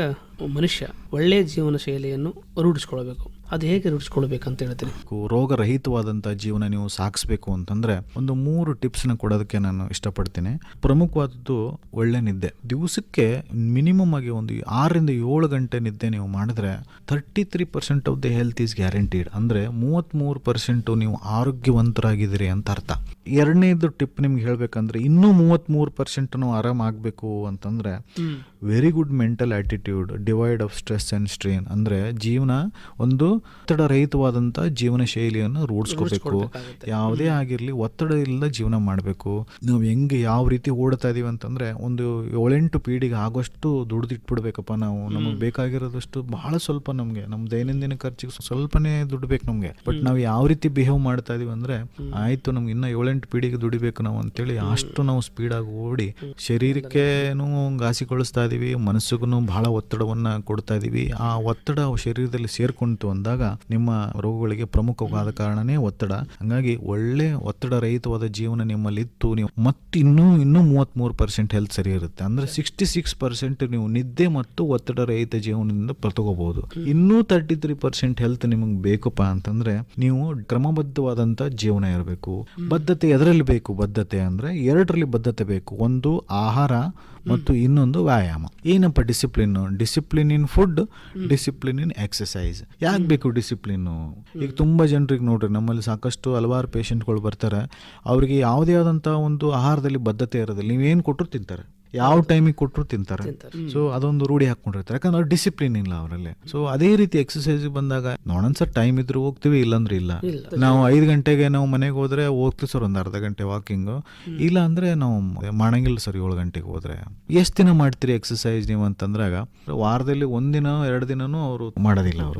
ಮನುಷ್ಯ ಒಳ್ಳೆಯ ಜೀವನ ಶೈಲಿಯನ್ನು ರೂಢಿಸ್ಕೊಳ್ಬೇಕು. ಅದು ಹೇಗೆ ರೂಢಿಸ್ಕೊಳ್ಬೇಕಂತ ಹೇಳ್ತೀನಿ ರೋಗರಹಿತವಾದಂಥ ಜೀವನ ನೀವು ಸಾಗಿಸ್ಬೇಕು ಅಂತಂದ್ರೆ ಒಂದು ಮೂರು ಟಿಪ್ಸ್ನ ಕೊಡೋದಕ್ಕೆ ನಾನು ಇಷ್ಟಪಡ್ತೀನಿ. ಪ್ರಮುಖವಾದದ್ದು ಒಳ್ಳೆ ನಿದ್ದೆ. ದಿವಸಕ್ಕೆ ಮಿನಿಮಮ್ ಆಗಿ ಒಂದು ಆರರಿಂದ ಏಳು ಗಂಟೆ ನಿದ್ದೆ ನೀವು ಮಾಡಿದ್ರೆ thirty three percent of the health is guaranteed ಅಂದ್ರೆ ಮೂವತ್ತ್ಮೂರು ಪರ್ಸೆಂಟು ನೀವು ಆರೋಗ್ಯವಂತರಾಗಿದ್ದೀರಿ ಅಂತ ಅರ್ಥ. ಎರಡನೇದು ಟಿಪ್ ನಿಮ್ಗೆ ಹೇಳ್ಬೇಕಂದ್ರೆ ಇನ್ನೂ ಮೂವತ್ತ್ಮೂರು ಪರ್ಸೆಂಟ್ ನಾವು ಆರಾಮಾಗಬೇಕು ಅಂತಂದ್ರೆ very good mental attitude devoid of stress and strain ಅಂದರೆ ಜೀವನ ಒಂದು ಒತ್ತಡ ರಹಿತವಾದಂಥ ಜೀವನ ಶೈಲಿಯನ್ನು ರೂಢಿಸ್ಕೋಬೇಕು. ಯಾವುದೇ ಆಗಿರಲಿ ಒತ್ತಡ ಇಲ್ಲದ ಜೀವನ ಮಾಡಬೇಕು. ನಾವು ಹೆಂಗೆ ಯಾವ ರೀತಿ ಓಡ್ತಾ ಇದೀವಿ ಅಂತಂದರೆ ಒಂದು ಏಳೆಂಟು ಪೀಡಿಗೆ ಆಗೋಷ್ಟು ದುಡ್ದಿಟ್ಬಿಡ್ಬೇಕಪ್ಪ ನಾವು. ನಮಗೆ ಬೇಕಾಗಿರೋದಷ್ಟು ಬಹಳ ಸ್ವಲ್ಪ ನಮಗೆ. ನಮ್ಮ ದೈನಂದಿನ ಖರ್ಚಿಗೆ ಸ್ವಲ್ಪನೇ ದುಡ್ಡು ಬೇಕು ನಮಗೆ. ಬಟ್ ನಾವು ಯಾವ ರೀತಿ ಬಿಹೇವ್ ಮಾಡ್ತಾ ಇದೀವಿ ಅಂದರೆ ಆಯಿತು ನಮ್ಗೆ ಇನ್ನೂ ಏಳೆಂಟು ಪೀಳಿಗೆ ದುಡಿಬೇಕು ನಾವು ಅಂತೇಳಿ ಅಷ್ಟು ನಾವು ಸ್ಪೀಡಾಗಿ ಓಡಿ ಶರೀರಕ್ಕೇನು ಘಾಸಿಗೊಳಿಸ್ತಾ ಇದ್ದೀವಿ ಮನಸ್ಸಿಗೂ ಬಹಳ ಒತ್ತಡವನ್ನ ಕೊಡ್ತಾ ಇದ್ದೀವಿ ಆ ಒತ್ತಡ ಶರೀರದಲ್ಲಿ ಸೇರ್ಕೊಂತು ಅಂದಾಗ ನಿಮ್ಮ ರೋಗಗಳಿಗೆ ಪ್ರಮುಖವಾದ ಕಾರಣನೇ ಒತ್ತಡ. ಹಂಗಾಗಿ ಒಳ್ಳೆ ಒತ್ತಡ ರಹಿತವಾದ ಜೀವನ ನಿಮ್ಮಲ್ಲಿ ಇತ್ತು ನೀವು ಮತ್ತೆ ಇನ್ನೂ ಇನ್ನೂ ಮೂವತ್ತ್ಮೂರು ಪರ್ಸೆಂಟ್ ಹೆಲ್ತ್ ಸರಿ ಇರುತ್ತೆ. ಅಂದ್ರೆ ಸಿಕ್ಸ್ಟಿ ಸಿಕ್ಸ್ ಪರ್ಸೆಂಟ್ ನೀವು ನಿದ್ದೆ ಮತ್ತು ಒತ್ತಡ ರಹಿತ ಜೀವನದಿಂದ ತಗೋಬಹುದು ಇನ್ನೂ ತರ್ಟಿ ತ್ರೀ ಪರ್ಸೆಂಟ್ ಹೆಲ್ತ್ ನಿಮಗೆ ಬೇಕಪ್ಪ ಅಂತಂದ್ರೆ ನೀವು ಕ್ರಮಬದ್ಧವಾದಂತ ಜೀವನ ಇರಬೇಕು. ಬದ್ಧತೆ ಎದರಲ್ಲಿ ಬೇಕು? ಬದ್ಧತೆ ಅಂದರೆ ಎರಡರಲ್ಲಿ ಬದ್ಧತೆ ಬೇಕು. ಒಂದು ಆಹಾರ ಮತ್ತು ಇನ್ನೊಂದು ವ್ಯಾಯಾಮ. ಏನಪ್ಪ discipline? Discipline in food, discipline in exercise ಯಾಕೆ ಬೇಕು ಡಿಸಿಪ್ಲಿನ್? ಈಗ ತುಂಬ ಜನರಿಗೆ ನೋಡ್ರಿ, ನಮ್ಮಲ್ಲಿ ಸಾಕಷ್ಟು ಹಲವಾರು ಪೇಷಂಟ್ಗಳು ಬರ್ತಾರೆ. ಅವರಿಗೆ ಯಾವುದೇ ಆದಂಥ ಒಂದು ಆಹಾರದಲ್ಲಿ ಬದ್ಧತೆ ಇರೋದಿಲ್ಲ. ನೀವೇನು ಕೊಟ್ಟರು ತಿಂತಾರೆ. ಯಾವ ಟೈಮಿಗೆ ಕೊಟ್ಟರು ತಿಂತಾರೆ. ಸೊ ಅದೊಂದು ರೂಢಿ ಹಾಕೊಂಡಿರ್ತಾರೆ ಯಾಕಂದ್ರೆ ಅವ್ರು ಡಿಸಿಪ್ಲಿನ್ ಇಲ್ಲ ಅವರಲ್ಲಿ. ಸೊ ಅದೇ ರೀತಿ ಎಕ್ಸಸೈಸ್ ಬಂದಾಗ ನೋಡೋಣ ಸರ್ ಟೈಮ್ ಇದ್ರು ಹೋಗ್ತೀವಿ ಇಲ್ಲಾಂದ್ರೆ ಇಲ್ಲ. ನಾವು ಐದು ಗಂಟೆಗೆ ನಾವು ಮನೆಗೆ ಹೋದ್ರೆ ಹೋಗ್ತೀವಿ ಸರ್ ಒಂದು ಅರ್ಧ ಗಂಟೆ ವಾಕಿಂಗ್ ಇಲ್ಲ ಅಂದ್ರೆ ನಾವು ಮಾಡಂಗಿಲ್ಲ ಸರ್ ಏಳು ಗಂಟೆಗೆ ಹೋದ್ರೆ. ಎಷ್ಟು ದಿನ ಮಾಡ್ತೀರಿ ಎಕ್ಸಸೈಸ್ ನೀವು ಅಂತಂದ್ರಾಗ? ವಾರದಲ್ಲಿ ಒಂದಿನ ಎರಡು ದಿನನೂ ಅವರು ಮಾಡೋದಿಲ್ಲ ಅವರು.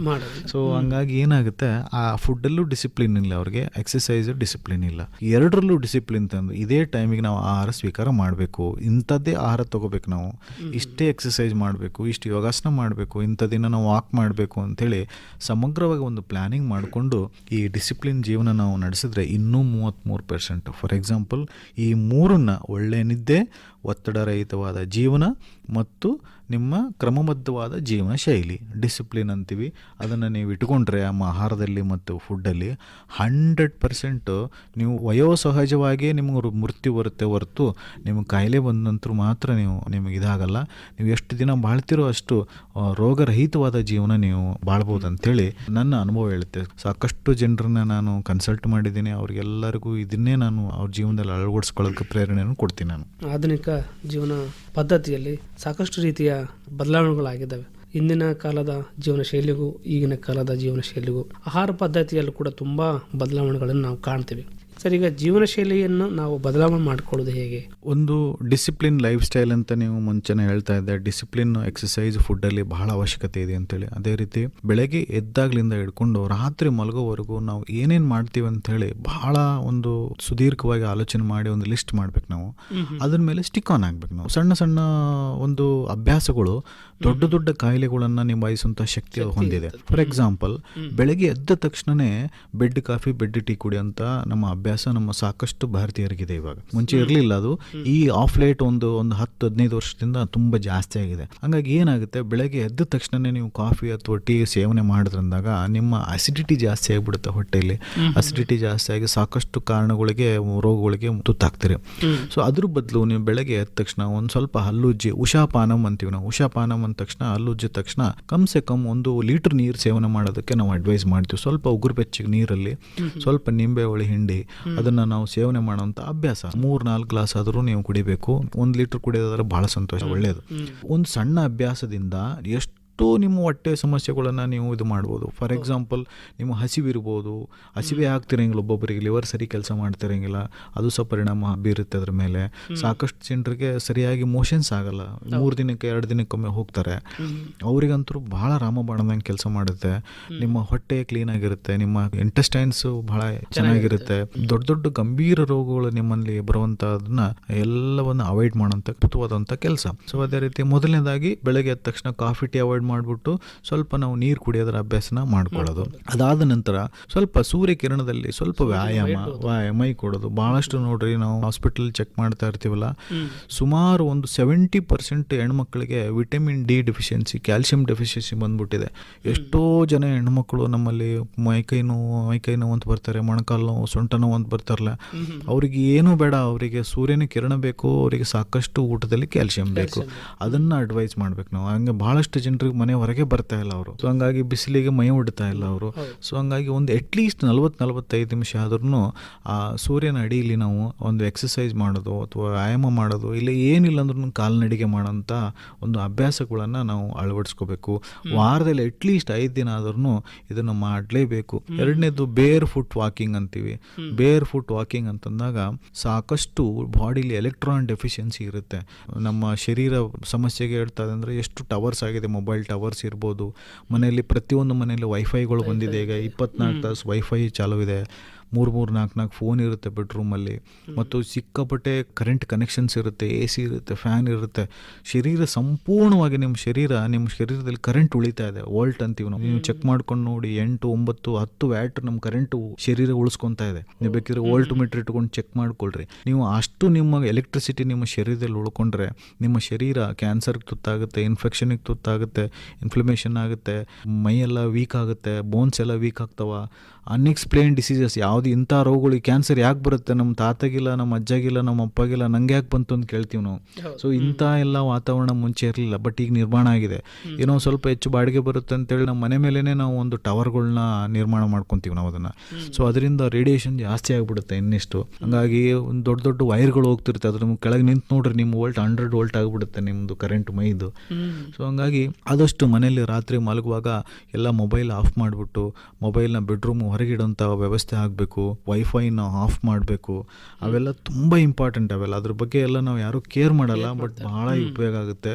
ಸೊ ಹಂಗಾಗಿ ಏನಾಗುತ್ತೆ ಆ ಫುಡ್ಡಲ್ಲೂ ಡಿಸಿಪ್ಲಿನ್ ಇಲ್ಲ ಅವ್ರಿಗೆ ಎಕ್ಸಸೈಸ್ ಡಿಸಿಪ್ಲಿನ್ ಇಲ್ಲ. ಎರಡರಲ್ಲೂ ಡಿಸಿಪ್ಲಿನ್ ತಂದು ಇದೇ ಟೈಮಿಗೆ ನಾವು ಆಹಾರ ಸ್ವೀಕಾರ ಮಾಡಬೇಕು. ಇಂಥದ್ದೇ ಆಹಾರ ತಗೋಬೇಕು ನಾವು. ಇಷ್ಟೇ ಎಕ್ಸಸೈಸ್ ಮಾಡಬೇಕು ಇಷ್ಟು ಯೋಗಾಸನ ಮಾಡಬೇಕು ಇಂಥ ದಿನ ನಾವು ವಾಕ್ ಮಾಡಬೇಕು ಅಂಥೇಳಿ ಸಮಗ್ರವಾಗಿ ಒಂದು ಪ್ಲ್ಯಾನಿಂಗ್ ಮಾಡಿಕೊಂಡು ಈ ಡಿಸಿಪ್ಲಿನ್ ಜೀವನ ನಾವು ನಡೆಸಿದ್ರೆ ಇನ್ನೂ ಮೂವತ್ತ್ಮೂರು ಪರ್ಸೆಂಟ್ ಫಾರ್ ಎಕ್ಸಾಂಪಲ್ ಈ ಮೂರನ್ನ ಒಳ್ಳೆಯ ನಿದ್ದೆ ಒತ್ತಡರಹಿತವಾದ ಜೀವನ ಮತ್ತು ನಿಮ್ಮ ಕ್ರಮಬದ್ಧವಾದ ಜೀವನ ಶೈಲಿ ಡಿಸಿಪ್ಲಿನ್ ಅಂತೀವಿ. ಅದನ್ನು ನೀವು ಇಟ್ಕೊಂಡ್ರೆ ನಮ್ಮ ಆಹಾರದಲ್ಲಿ ಮತ್ತು ಫುಡ್ಡಲ್ಲಿ ಹಂಡ್ರೆಡ್ ಪರ್ಸೆಂಟು ನೀವು ವಯೋಸಹಜವಾಗಿಯೇ ನಿಮಗೆ ಮೃತ್ಯು ಬರುತ್ತೆ ಹೊರತು ನಿಮಗೆ ಕಾಯಿಲೆ ಬಂದ ಮಾತ್ರ ನೀವು ನಿಮಗೆ ಇದಾಗಲ್ಲ. ನೀವು ಎಷ್ಟು ದಿನ ಬಾಳ್ತಿರೋ ಅಷ್ಟು ಆ, ರೋಗರಹಿತವಾದ ಜೀವನ ನೀವು ಬಾಳ್ಬೋದು ಅಂತೇಳಿ ನನ್ನ ಅನುಭವ ಹೇಳುತ್ತೆ. ಸಾಕಷ್ಟು ಜನರನ್ನ ನಾನು ಕನ್ಸಲ್ಟ್ ಮಾಡಿದ್ದೀನಿ. ಅವ್ರಿಗೆಲ್ಲರಿಗೂ ಇದನ್ನೇ ನಾನು ಅವ್ರ ಜೀವನದಲ್ಲಿ ಅಳವಡಿಸ್ಕೊಳ್ಳೋಕೆ ಪ್ರೇರಣೆಯನ್ನು ಕೊಡ್ತೀನಿ ನಾನು. ಆಧುನಿಕ ಜೀವನ ಪದ್ಧತಿಯಲ್ಲಿ ಸಾಕಷ್ಟು ರೀತಿಯ ಬದಲಾವಣೆಗಳಾಗಿದ್ದಾವೆ. ಇಂದಿನ ಕಾಲದ ಜೀವನ ಶೈಲಿಗೂ ಈಗಿನ ಕಾಲದ ಜೀವನ ಶೈಲಿಗೂ ಆಹಾರ ಪದ್ಧತಿಯಲ್ಲೂ ಕೂಡ ತುಂಬ ಬದಲಾವಣೆಗಳನ್ನು ನಾವು ಕಾಣ್ತೀವಿ. ಸರ್ ಈಗ ಜೀವನ ಶೈಲಿಯನ್ನು ನಾವು ಬದಲಾವಣೆ ಮಾಡ್ಕೊಳ್ಳೋದು ಹೇಗೆ? ಒಂದು ಡಿಸಿಪ್ಲಿನ್ ಲೈಫ್ ಸ್ಟೈಲ್ ಅಂತ ನೀವು ಮುಂಚೆನೇ ಹೇಳ್ತಾ ಇದ್ದೆ. ಡಿಸಿಪ್ಲಿನ್ ಎಕ್ಸಸೈಸ್ ಫುಡ್ಡಲ್ಲಿ ಬಹಳ ಅವಶ್ಯಕತೆ ಇದೆ ಅಂತೇಳಿ. ಅದೇ ರೀತಿ ಬೆಳಗ್ಗೆ ಎದ್ದಾಗ್ಲಿಂದ ಹಿಡ್ಕೊಂಡು ರಾತ್ರಿ ಮಲಗೋವರೆಗೂ ನಾವು ಏನೇನು ಮಾಡ್ತೀವಿ ಅಂತ ಹೇಳಿ ಬಹಳ ಒಂದು ಸುದೀರ್ಘವಾಗಿ ಆಲೋಚನೆ ಮಾಡಿ ಒಂದು ಲಿಸ್ಟ್ ಮಾಡ್ಬೇಕು ನಾವು. ಅದ್ರ ಮೇಲೆ ಸ್ಟಿಕ್ ಆನ್ ಆಗ್ಬೇಕು ನಾವು. ಸಣ್ಣ ಸಣ್ಣ ಒಂದು ಅಭ್ಯಾಸಗಳು ದೊಡ್ಡ ದೊಡ್ಡ ಕಾಯಿಲೆಗಳನ್ನು ನಿಭಾಯಿಸುವಂಥ ಶಕ್ತಿ ಹೊಂದಿದೆ. ಫಾರ್ ಎಕ್ಸಾಂಪಲ್ ಬೆಳಗ್ಗೆ ಎದ್ದ ತಕ್ಷಣನೇ ಬೆಡ್ ಕಾಫಿ ಬೆಡ್ ಟೀ ಕುಡಿಯೋಂಥ ನಮ್ಮ ಅಭ್ಯಾಸ ನಮ್ಮ ಸಾಕಷ್ಟು ಭಾರತೀಯರಿಗಿದೆ ಇವಾಗ. ಮುಂಚೆ ಇರಲಿಲ್ಲ ಅದು. ಈ ಆಫ್ ಲೈಟ್ ಒಂದು ಒಂದು ಹತ್ತು ಹದಿನೈದು ವರ್ಷದಿಂದ ತುಂಬ ಜಾಸ್ತಿ ಆಗಿದೆ. ಹಂಗಾಗಿ ಏನಾಗುತ್ತೆ ಬೆಳಗ್ಗೆ ಎದ್ದ ತಕ್ಷಣನೇ ನೀವು ಕಾಫಿ ಅಥವಾ ಟೀ ಸೇವನೆ ಮಾಡಿದ್ರಂದಾಗ ನಿಮ್ಮ ಅಸಿಡಿಟಿ ಜಾಸ್ತಿ ಆಗಿಬಿಡುತ್ತೆ ಹೊಟ್ಟೆಯಲ್ಲಿ. ಅಸಿಡಿಟಿ ಜಾಸ್ತಿ ಆಗಿ ಸಾಕಷ್ಟು ಕಾರಣಗಳಿಗೆ ರೋಗಗಳಿಗೆ ತುತ್ತಾಗ್ತೀರಿ. ಸೊ ಅದ್ರ ಬದಲು ನೀವು ಬೆಳಗ್ಗೆ ಎದ್ದ ತಕ್ಷಣ ಒಂದು ಸ್ವಲ್ಪ ಹಲ್ಲುಜ್ಜಿ ಉಷಾಪಾನಂ ಅಂತೀವಿ ನಾವು. ಉಷಾಪಾನಂ ಅಂದ ತಕ್ಷಣ ಹಲ್ಲುಜ್ಜಿದ ತಕ್ಷಣ ಕಮ್ ಸೆ ಕಮ್ ಒಂದು ಲೀಟರ್ ನೀರು ಸೇವನೆ ಮಾಡೋದಕ್ಕೆ ನಾವು ಅಡ್ವೈಸ್ ಮಾಡ್ತೀವಿ. ಸ್ವಲ್ಪ ಉಗುರು ಬೆಚ್ಚಗೆ ನೀರಲ್ಲಿ ಸ್ವಲ್ಪ ನಿಂಬೆ ಹುಳಿ ಹಿಂಡಿ ಅದನ್ನ ನಾವು ಸೇವನೆ ಮಾಡುವಂತ ಅಭ್ಯಾಸ. ಮೂರ್ ನಾಲ್ಕು ಗ್ಲಾಸ್ ಆದರೂ ನೀವು ಕುಡಿಬೇಕು. ಒಂದು ಲೀಟರ್ ಕುಡಿಯೋದಾದ್ರೆ ಬಹಳ ಸಂತೋಷ ಒಳ್ಳೆಯದು ಒಂದು ಸಣ್ಣ ಅಭ್ಯಾಸದಿಂದ ಎಷ್ಟು ನಿಮ್ಮ ಹೊಟ್ಟೆ ಸಮಸ್ಯೆಗಳನ್ನು ನೀವು ಇದು ಮಾಡ್ಬೋದು. ಫಾರ್ ಎಕ್ಸಾಂಪಲ್ ನಿಮ್ಮ ಹಸಿವಿರ್ಬೋದು. ಹಸಿವೆ ಆಗ್ತಿರಂಗಿಲ್ಲ ಒಬ್ಬೊಬ್ಬರಿಗೆ ಲಿವರ್ ಸರಿ ಕೆಲಸ ಮಾಡ್ತಿರಂಗಿಲ್ಲ ಅದು ಸಹ ಪರಿಣಾಮ ಬೀರುತ್ತೆ ಅದ್ರ ಮೇಲೆ. ಸಾಕಷ್ಟು ಜನರಿಗೆ ಸರಿಯಾಗಿ ಮೋಷನ್ಸ್ ಆಗಲ್ಲ. ಮೂರು ದಿನಕ್ಕೆ ಎರಡು ದಿನಕ್ಕೊಮ್ಮೆ ಹೋಗ್ತಾರೆ. ಅವರಿಗಂತೂ ಬಹಳ ರಾಮಬಾಣದಂಗೆ ಕೆಲಸ ಮಾಡುತ್ತೆ. ನಿಮ್ಮ ಹೊಟ್ಟೆ ಕ್ಲೀನ್ ಆಗಿರುತ್ತೆ ನಿಮ್ಮ ಇಂಟೆಸ್ಟೈನ್ಸ್ ಬಹಳ ಚೆನ್ನಾಗಿರುತ್ತೆ. ದೊಡ್ಡ ದೊಡ್ಡ ಗಂಭೀರ ರೋಗಗಳು ನಿಮ್ಮಲ್ಲಿ ಬರುವಂತಹದನ್ನ ಎಲ್ಲವನ್ನ ಅವಾಯ್ಡ್ ಮಾಡೋಂಥ ಅದ್ಭುತವಾದಂಥ ಕೆಲಸ. ಸೊ ಅದೇ ರೀತಿ ಮೊದಲನೇದಾಗಿ ಬೆಳಗ್ಗೆ ಎದ್ದ ತಕ್ಷಣ ಕಾಫಿ ಟೀ ಅವಾಯ್ಡ್ ಮಾಡಿಬಿಟ್ಟು ಸ್ವಲ್ಪ ನಾವು ನೀರು ಕುಡಿಯೋದ್ರ ಅಭ್ಯಾಸನ ಮಾಡ್ಕೊಳ್ಳೋದು. ಅದಾದ ನಂತರ ಸ್ವಲ್ಪ ಸೂರ್ಯ ಕಿರಣದಲ್ಲಿ ಸ್ವಲ್ಪ ವ್ಯಾಯಾಮ ವ್ಯಾಯಾಮ ಕೊಡೋದು. ಬಹಳಷ್ಟು ನೋಡ್ರಿ ನಾವು ಹಾಸ್ಪಿಟಲ್ ಚೆಕ್ ಮಾಡ್ತಾ ಇರ್ತೀವಲ್ಲ. ಸುಮಾರು ಒಂದು ಸೆವೆಂಟಿ ಪರ್ಸೆಂಟ್ ಹೆಣ್ಮಕ್ಳಿಗೆ vitamin D deficiency calcium deficiency ಬಂದ್ಬಿಟ್ಟಿದೆ. ಎಷ್ಟೋ ಜನ ಹೆಣ್ಮಕ್ಳು ನಮ್ಮಲ್ಲಿ ಮೈಕೈ ನೋವು ಮೈಕೈ ನೋವು ಅಂತ ಬರ್ತಾರೆ ಮೊಣಕಾಲು ನೋವು ಸೊಂಟ ನೋವು ಅಂತ ಬರ್ತಾರಲ್ಲ. ಅವ್ರಿಗೆ ಏನೂ ಬೇಡ ಅವರಿಗೆ ಸೂರ್ಯನ ಕಿರಣ ಬೇಕು ಅವರಿಗೆ ಸಾಕಷ್ಟು ಊಟದಲ್ಲಿ ಕ್ಯಾಲ್ಸಿಯಂ ಬೇಕು. ಅದನ್ನು ಅಡ್ವೈಸ್ ಮಾಡ್ಬೇಕು ನಾವು. ಹಂಗೆ ಬಹಳಷ್ಟು ಜನರಿಗೆ ಮನೆ ಹೊರಗೆ ಬರ್ತಾ ಇಲ್ಲ ಅವರು. ಸೊ ಹಂಗಾಗಿ ಬಿಸಿಲಿಗೆ ಮೈ ಉಡ್ತಾ ಇಲ್ಲ ಅವರು. ಸೊ ಹಂಗಾಗಿ ಒಂದು ಅಟ್ಲೀಸ್ಟ್ ನಲ್ವತ್ತು ನಲ್ವತ್ತೈದು ನಿಮಿಷ ಆದ್ರೂ ಆ ಸೂರ್ಯನ ಅಡಿಯಲ್ಲಿ ನಾವು ಒಂದು ಎಕ್ಸಸೈಸ್ ಮಾಡೋದು ಅಥವಾ ವ್ಯಾಯಾಮ ಮಾಡೋದು ಇಲ್ಲ ಏನಿಲ್ಲ ಅಂದ್ರೂ ಕಾಲ್ನಡಿಗೆ ಮಾಡೋಂಥ ಒಂದು ಅಭ್ಯಾಸಗಳನ್ನು ನಾವು ಅಳವಡಿಸ್ಕೋಬೇಕು. ವಾರದಲ್ಲಿ ಅಟ್ಲೀಸ್ಟ್ ಐದು ದಿನ ಆದ್ರೂ ಇದನ್ನು ಮಾಡಲೇಬೇಕು. ಎರಡನೇದು ಬೇರ್ ಫುಟ್ ವಾಕಿಂಗ್ ಅಂತೀವಿ. ಬೇರ್ ಫುಟ್ ವಾಕಿಂಗ್ ಅಂತಂದಾಗ ಸಾಕಷ್ಟು ಬಾಡಿಲಿ ಎಲೆಕ್ಟ್ರಾನ್ ಡೆಫಿಷಿಯನ್ಸಿ ಇರುತ್ತೆ. ನಮ್ಮ ಶರೀರ ಸಮಸ್ಯೆಗೆ ಹೇಳ್ತಾ ಅಂದರೆ ಎಷ್ಟು ಟವರ್ಸ್ ಆಗಿದೆ ಮೊಬೈಲ್ ಟವರ್ಸ್ ಇರ್ಬೋದು. ಮನೆಯಲ್ಲಿ ಪ್ರತಿಯೊಂದು ಮನೆಯಲ್ಲಿ ವೈಫೈಗಳು ಬಂದಿದೆ. ಈಗ ಇಪ್ಪತ್ನಾಲ್ಕು ತಾಸು ವೈಫೈ ಚಾಲೂ ಇದೆ ಮೂರು ಮೂರು ನಾಲ್ಕು ನಾಲ್ಕು ಫೋನ್ ಇರುತ್ತೆ ಬೆಡ್ರೂಮಲ್ಲಿ ಮತ್ತು ಸಿಕ್ಕಾಪಟ್ಟೆ ಕರೆಂಟ್ ಕನೆಕ್ಷನ್ಸ್ ಇರುತ್ತೆ ಎ ಸಿ ಇರುತ್ತೆ ಫ್ಯಾನ್ ಇರುತ್ತೆ. ಶರೀರ ಸಂಪೂರ್ಣವಾಗಿ ನಿಮ್ಮ ಶರೀರ ನಿಮ್ಮ ಶರೀರದಲ್ಲಿ ಕರೆಂಟ್ ಉಳಿತಾ ಇದೆ. ವೋಲ್ಟ್ ಅಂತೀವಿ ನಾವು. ನೀವು ಚೆಕ್ ಮಾಡ್ಕೊಂಡು ನೋಡಿ ಎಂಟು ಒಂಬತ್ತು ಹತ್ತು ವ್ಯಾಟ್ ನಮ್ಮ ಕರೆಂಟು ಶರೀರ ಉಳಿಸ್ಕೊತಾ ಇದೆ. ನೀವು ಬೇಕಿದ್ರೆ ವೋಲ್ಟ್ ಮೀಟರ್ ಇಟ್ಕೊಂಡು ಚೆಕ್ ಮಾಡ್ಕೊಳ್ರಿ. ನೀವು ಅಷ್ಟು ನಿಮ್ಮ ಎಲೆಕ್ಟ್ರಿಸಿಟಿ ನಿಮ್ಮ ಶರೀರದಲ್ಲಿ ಉಳ್ಕೊಂಡ್ರೆ ನಿಮ್ಮ ಶರೀರ ಕ್ಯಾನ್ಸರ್ಗೆ ತುತ್ತಾಗುತ್ತೆ ಇನ್ಫೆಕ್ಷನಿಗೆ ತುತ್ತಾಗುತ್ತೆ ಇನ್ಫ್ಲಮೇಷನ್ ಆಗುತ್ತೆ ಮೈಯೆಲ್ಲ ವೀಕ್ ಆಗುತ್ತೆ ಬೋನ್ಸ್ ಎಲ್ಲ ವೀಕ್ ಆಗ್ತಾವ ಅನ್ಎಕ್ಸ್ಪ್ಲೇನ್ ಡಿಸೀಸಸ್ ಯಾವುದು ಇಂಥ ರೋಗಗಳು ಕ್ಯಾನ್ಸರ್ ಯಾಕೆ ಬರುತ್ತೆ? ನಮ್ಮ ತಾತಗಿಲ್ಲ ನಮ್ಮ ಅಜ್ಜಗಿಲ್ಲ ನಮ್ಮ ಅಪ್ಪಗಿಲ್ಲ ನಂಗೆ ಯಾಕೆ ಬಂತು ಅಂತ ಕೇಳ್ತೀವಿ ನಾವು. ಸೊ ಇಂಥ ಎಲ್ಲ ವಾತಾವರಣ ಮುಂಚೆ ಇರಲಿಲ್ಲ ಬಟ್ ಈಗ ನಿರ್ಮಾಣ ಆಗಿದೆ. ಏನೋ ಸ್ವಲ್ಪ ಹೆಚ್ಚು ಬಾಡಿಗೆ ಬರುತ್ತೆ ಅಂತೇಳಿ ನಮ್ಮ ಮನೆ ಮೇಲೇ ನಾವು ಒಂದು ಟವರ್ಗಳನ್ನ ನಿರ್ಮಾಣ ಮಾಡ್ಕೊತೀವಿ ನಾವು ಅದನ್ನು. ಸೊ ಅದರಿಂದ ರೇಡಿಯೇಷನ್ ಜಾಸ್ತಿ ಆಗಿಬಿಡುತ್ತೆ ಇನ್ನಿಷ್ಟು. ಹಂಗಾಗಿ ಒಂದು ದೊಡ್ಡ ದೊಡ್ಡ ವೈರ್ಗಳು ಹೋಗ್ತಿರುತ್ತೆ ಅದ್ರ ಕೆಳಗೆ ನಿಂತು ನೋಡ್ರಿ ನಿಮ್ಮ ವೋಲ್ಟ್ ಹಂಡ್ರೆಡ್ ವೋಲ್ಟ್ ಆಗಿಬಿಡುತ್ತೆ ನಿಮ್ಮದು ಕರೆಂಟ್ ಮೈದು. ಸೊ ಹಂಗಾಗಿ ಆದಷ್ಟು ಮನೆಯಲ್ಲಿ ರಾತ್ರಿ ಮಲಗುವಾಗ ಎಲ್ಲ ಮೊಬೈಲ್ ಆಫ್ ಮಾಡಿಬಿಟ್ಟು ಮೊಬೈಲ್ನ ಬೆಡ್ರೂಮ್ ಹೊರಗಿಡೋಂಥ ವ್ಯವಸ್ಥೆ ಆಗಬೇಕು ವೈಫೈನ ಆಫ್ ಮಾಡಬೇಕು ಅವೆಲ್ಲ ತುಂಬ ಇಂಪಾರ್ಟೆಂಟ್ ಅವೆಲ್ಲ. ಅದ್ರ ಬಗ್ಗೆ ಎಲ್ಲ ನಾವು ಯಾರೂ ಕೇರ್ ಮಾಡಲ್ಲ ಬಟ್ ಭಾಳ ಉಪಯೋಗ ಆಗುತ್ತೆ.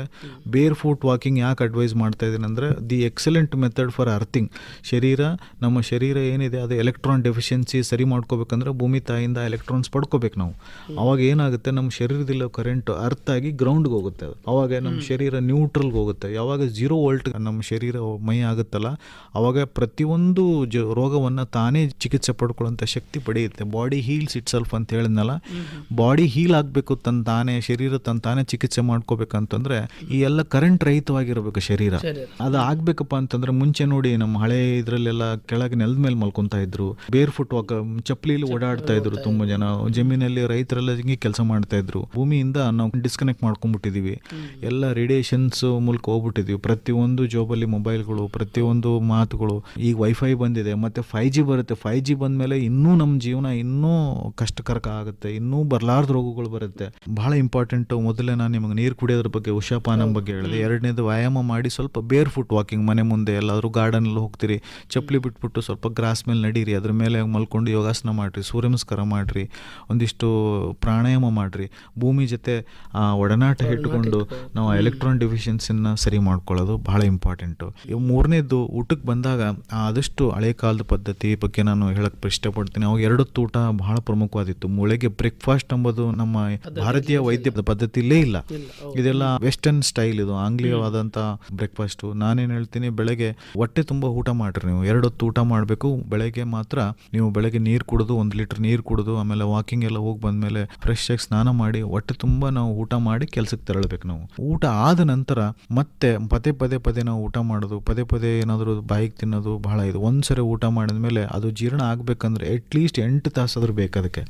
ಬೇರ್ ಫುಟ್ ವಾಕಿಂಗ್ ಯಾಕೆ ಅಡ್ವೈಸ್ ಮಾಡ್ತಾ ಇದ್ದೀನಿ ಅಂದರೆ the excellent method for earthing ಶರೀರ ನಮ್ಮ ಶರೀರ ಏನಿದೆ ಅದು ಎಲೆಕ್ಟ್ರಾನ್ ಡೆಫಿಷಿಯನ್ಸಿ ಸರಿ ಮಾಡ್ಕೋಬೇಕಂದ್ರೆ ಭೂಮಿ ತಾಯಿಂದ ಎಲೆಕ್ಟ್ರಾನ್ಸ್ ಪಡ್ಕೋಬೇಕು ನಾವು. ಅವಾಗ ಏನಾಗುತ್ತೆ ನಮ್ಮ ಶರೀರದಲ್ಲಿರೋ ಕರೆಂಟ್ ಅರ್ಥ ಆಗಿ ಗ್ರೌಂಡ್ಗೆ ಹೋಗುತ್ತೆ. ಅದು ಅವಾಗ ನಮ್ಮ ಶರೀರ ನ್ಯೂಟ್ರಲ್ಗೆ ಹೋಗುತ್ತೆ. ಯಾವಾಗ ಜೀರೋ ವೋಲ್ಟ್ ನಮ್ಮ ಶರೀರ ಮೈ ಆಗುತ್ತಲ್ಲ ಅವಾಗ ಪ್ರತಿಯೊಂದು ಜ ರೋಗವನ್ನು ತಾನೇ ಚಿಕಿತ್ಸೆ ಪಡ್ಕೊಳ್ಳೋಂಥ ಶಕ್ತಿ ಪಡೆಯುತ್ತೆ. ಬಾಡಿ ಹೀಲ್ಸ್ ಇಟ್ ಸೆಲ್ಫ್ ಅಂತ ಹೇಳಿದ್ನಲ್ಲ? ಬಾಡಿ ಹೀಲ್ ಆಗಬೇಕು ತನ್ನ ತಾನೇ ಶರೀರ ತನ್ನ ತಾನೇ ಚಿಕಿತ್ಸೆ ಮಾಡ್ಕೋಬೇಕಂತಂದ್ರೆ ಈ ಎಲ್ಲ ಕರೆಂಟ್ ರಹಿತವಾಗಿರಬೇಕು ಶರೀರ. ಅದು ಆಗ್ಬೇಕಪ್ಪ ಅಂತಂದ್ರೆ ಮುಂಚೆ ನೋಡಿ ನಮ್ಮ ಹಳೆ ಇದರಲ್ಲೆಲ್ಲ ಕೆಳಗೆ ನೆಲದ ಮೇಲೆ ಮಲ್ಕೊಂತಾ ಇದ್ರು. ಬೇರ್ ಫುಟ್ ವಾಕ್ ಚಪ್ಪಲಿಲಿ ಓಡಾಡ್ತಾ ಇದ್ರು ತುಂಬಾ ಜನ. ಜಮೀನಲ್ಲಿ ರೈತರೆಲ್ಲ ಹಿಂಗೆ ಕೆಲಸ ಮಾಡ್ತಾ ಇದ್ರು. ಭೂಮಿಯಿಂದ ನಾವು ಡಿಸ್ಕನೆಕ್ಟ್ ಮಾಡ್ಕೊಂಡ್ಬಿಟ್ಟಿದೀವಿ. ಎಲ್ಲ ರೇಡಿಯೇಷನ್ಸ್ ಮೂಲಕ ಹೋಗ್ಬಿಟ್ಟಿದೀವಿ. ಪ್ರತಿಯೊಂದು ಜೋಬಲ್ಲಿ ಮೊಬೈಲ್ಗಳು ಪ್ರತಿಯೊಂದು ಮಾತುಗಳು. ಈಗ ವೈಫೈ ಬಂದಿದೆ ಮತ್ತೆ ಫೈವ್ ಜಿ ಬರುತ್ತೆ. ಫೈ ಜಿ ಬಂದ್ಮೇಲೆ ಇನ್ನೂ ನಮ್ಮ ಜೀವನ ಇನ್ನೂ ಕಷ್ಟಕರಕ ಆಗುತ್ತೆ. ಇನ್ನೂ ಬರಲಾರ್ದ ರೋಗಗಳು ಬರುತ್ತೆ. ಬಹಳ ಇಂಪಾರ್ಟೆಂಟ್ ಮೊದಲೇ ನಾನು ನಿಮಗೆ ನೀರು ಕುಡಿಯೋದ್ರ ಬಗ್ಗೆ ಉಷಾಪಾನ ಬಗ್ಗೆ ಹೇಳಿದೆ. ಎರಡನೇದು ವ್ಯಾಯಾಮ ಮಾಡಿ ಸ್ವಲ್ಪ ಬೇರ್ ಫುಟ್ ವಾಕಿಂಗ್ ಮನೆ ಮುಂದೆ ಎಲ್ಲಾದರೂ ಗಾರ್ಡನಲ್ಲಿ ಹೋಗ್ತೀರಿ. ಚಪ್ಪಲಿ ಬಿಟ್ಬಿಟ್ಟು ಸ್ವಲ್ಪ ಗ್ರಾಸ್ ಮೇಲೆ ನಡೀರಿ. ಅದ್ರ ಮೇಲೆ ಮಲ್ಕೊಂಡು ಯೋಗಾಸನ ಮಾಡಿರಿ ಸೂರ್ಯ ನಮಸ್ಕಾರ ಮಾಡಿರಿ ಒಂದಿಷ್ಟು ಪ್ರಾಣಾಯಾಮ ಮಾಡಿರಿ. ಭೂಮಿ ಜೊತೆ ಆ ಒಡನಾಟ ಇಟ್ಟುಕೊಂಡು ನಾವು ಎಲೆಕ್ಟ್ರಾನ್ ಡಿಫಿಷಿಯನ್ಸಿನ ಸರಿ ಮಾಡ್ಕೊಳ್ಳೋದು ಬಹಳ ಇಂಪಾರ್ಟೆಂಟು ಮೂರನೇದು ಊಟಕ್ಕೆ ಬಂದಾಗ ಆದಷ್ಟು ಹಳೆ ಕಾಲದ ಪದ್ಧತಿ ಬಗ್ಗೆ ನಾನು ಹೇಳಕ್ಕೆ ಇಷ್ಟಪಡ್ತೀನಿ. ಅವಾಗ ಎರಡು ಊಟ ಬಹಳ ಪ್ರಮುಖವಾದಿತ್ತು ಮೂಳೆಗೆ ಬ್ರೇಕ್ಫಾಸ್ಟ್ ಎಂಬುದು ನಮ್ಮ ಭಾರತೀಯ ವೈದ್ಯ ಪದ್ಧತಿಲೇ ಇಲ್ಲ. ಇದೆಲ್ಲ ವೆಸ್ಟರ್ನ್ ಸ್ಟೈಲ್ ಇದು ಆಂಗ್ಲೀಯವಾದಂಥ ಬ್ರೇಕ್ಫಾಸ್ಟ್ ನಾನೇನು ಹೇಳ್ತೀನಿ ಬೆಳಗ್ಗೆ ಹೊಟ್ಟೆ ತುಂಬಾ ಊಟ ಮಾಡ್ರಿ ನೀವು. ಎರಡು ಹೊತ್ತು ಊಟ ಮಾಡಬೇಕು. ಬೆಳಗ್ಗೆ ಮಾತ್ರ ನೀವು ಬೆಳಗ್ಗೆ ನೀರು ಕುಡಿದು ಒಂದು ಲೀಟರ್ ನೀರು ಕುಡಿದು ಆಮೇಲೆ ವಾಕಿಂಗ್ ಎಲ್ಲ ಹೋಗಿ ಬಂದಮೇಲೆ ಫ್ರೆಶ್ ಆಗಿ ಸ್ನಾನ ಮಾಡಿ ಹೊಟ್ಟೆ ತುಂಬಾ ನಾವು ಊಟ ಮಾಡಿ ಕೆಲ್ಸಕ್ಕೆ ತೆರಳಬೇಕು ನಾವು. ಊಟ ಆದ ನಂತರ ಮತ್ತೆ ಪದೇ ಪದೇ ಪದೇ ನಾವು ಊಟ ಮಾಡೋದು ಪದೇ ಪದೇ ಏನಾದರೂ ಬಾಯಿಗೆ ತಿನ್ನೋದು ಬಹಳ ಇದು. ಒಂದ್ಸರಿ ಊಟ ಮಾಡಿದ್ಮೇಲೆ ಅದು ಜೀರ್ಣ ಆಗ್ಬೇಕಂದ್ರೆ ಅಟ್ಲೀಸ್ಟ್ ಎಂಟು ತಾಸಾದ್ರೂ ಬೇಕು ಅದಕ್ಕೆ.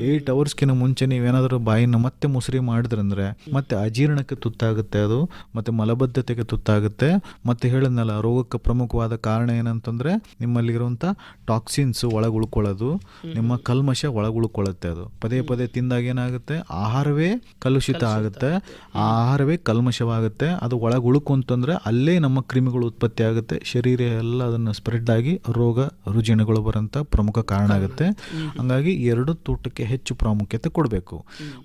ಏಯ್ಟ್ ಅವರ್ಸ್ಕಿಂತ ಮುಂಚೆ ನೀವೇನಾದರೂ ಬಾಯಿನ ಮತ್ತೆ ಮುಸುರಿ ಮಾಡಿದ್ರಂದ್ರೆ ಮತ್ತೆ ಅಜೀರ್ಣಕ್ಕೆ ತುತ್ತಾಗುತ್ತೆ ಅದು ಮತ್ತೆ ಮಲಬದ್ಧತೆಗೆ ತುತ್ತಾಗುತ್ತೆ ಮತ್ತೆ ಹೇಳಿದ್ನಲ್ಲ ರೋಗಕ್ಕೆ ಪ್ರಮುಖವಾದ ಕಾರಣ ಏನಂತಂದ್ರೆ ನಿಮ್ಮಲ್ಲಿರುವಂಥ ಟಾಕ್ಸಿನ್ಸ್ ಒಳಗೆ ಉಳ್ಕೊಳ್ಳೋದು ನಿಮ್ಮ ಕಲ್ಮಶ ಒಳಗೆ ಉಳ್ಕೊಳ್ಳುತ್ತೆ ಅದು. ಪದೇ ಪದೇ ತಿಂದಾಗ ಏನಾಗುತ್ತೆ? ಆಹಾರವೇ ಕಲುಷಿತ ಆಗುತ್ತೆ. ಆ ಆಹಾರವೇ ಕಲ್ಮಶವಾಗುತ್ತೆ. ಅದು ಒಳಗೆ ಉಳ್ಕೊಂತಂದ್ರೆ ಅಲ್ಲೇ ನಮ್ಮ ಕ್ರಿಮಿಗಳು ಉತ್ಪತ್ತಿ ಆಗುತ್ತೆ. ಶರೀರ ಎಲ್ಲ ಅದನ್ನು ಸ್ಪ್ರೆಡ್ ಆಗಿ ರೋಗ ರುಜಿನಗಳು ಬರೋಂಥ ಪ್ರಮುಖ ಕಾರಣ ಆಗುತ್ತೆ ಹಂಗಾಗಿ ಎರಡು ತೂಟಕ್ಕೆ ಹೆಚ್ಚು ಪ್ರಾಮುಖ್ಯತೆ ಕೊಡಬೇಕು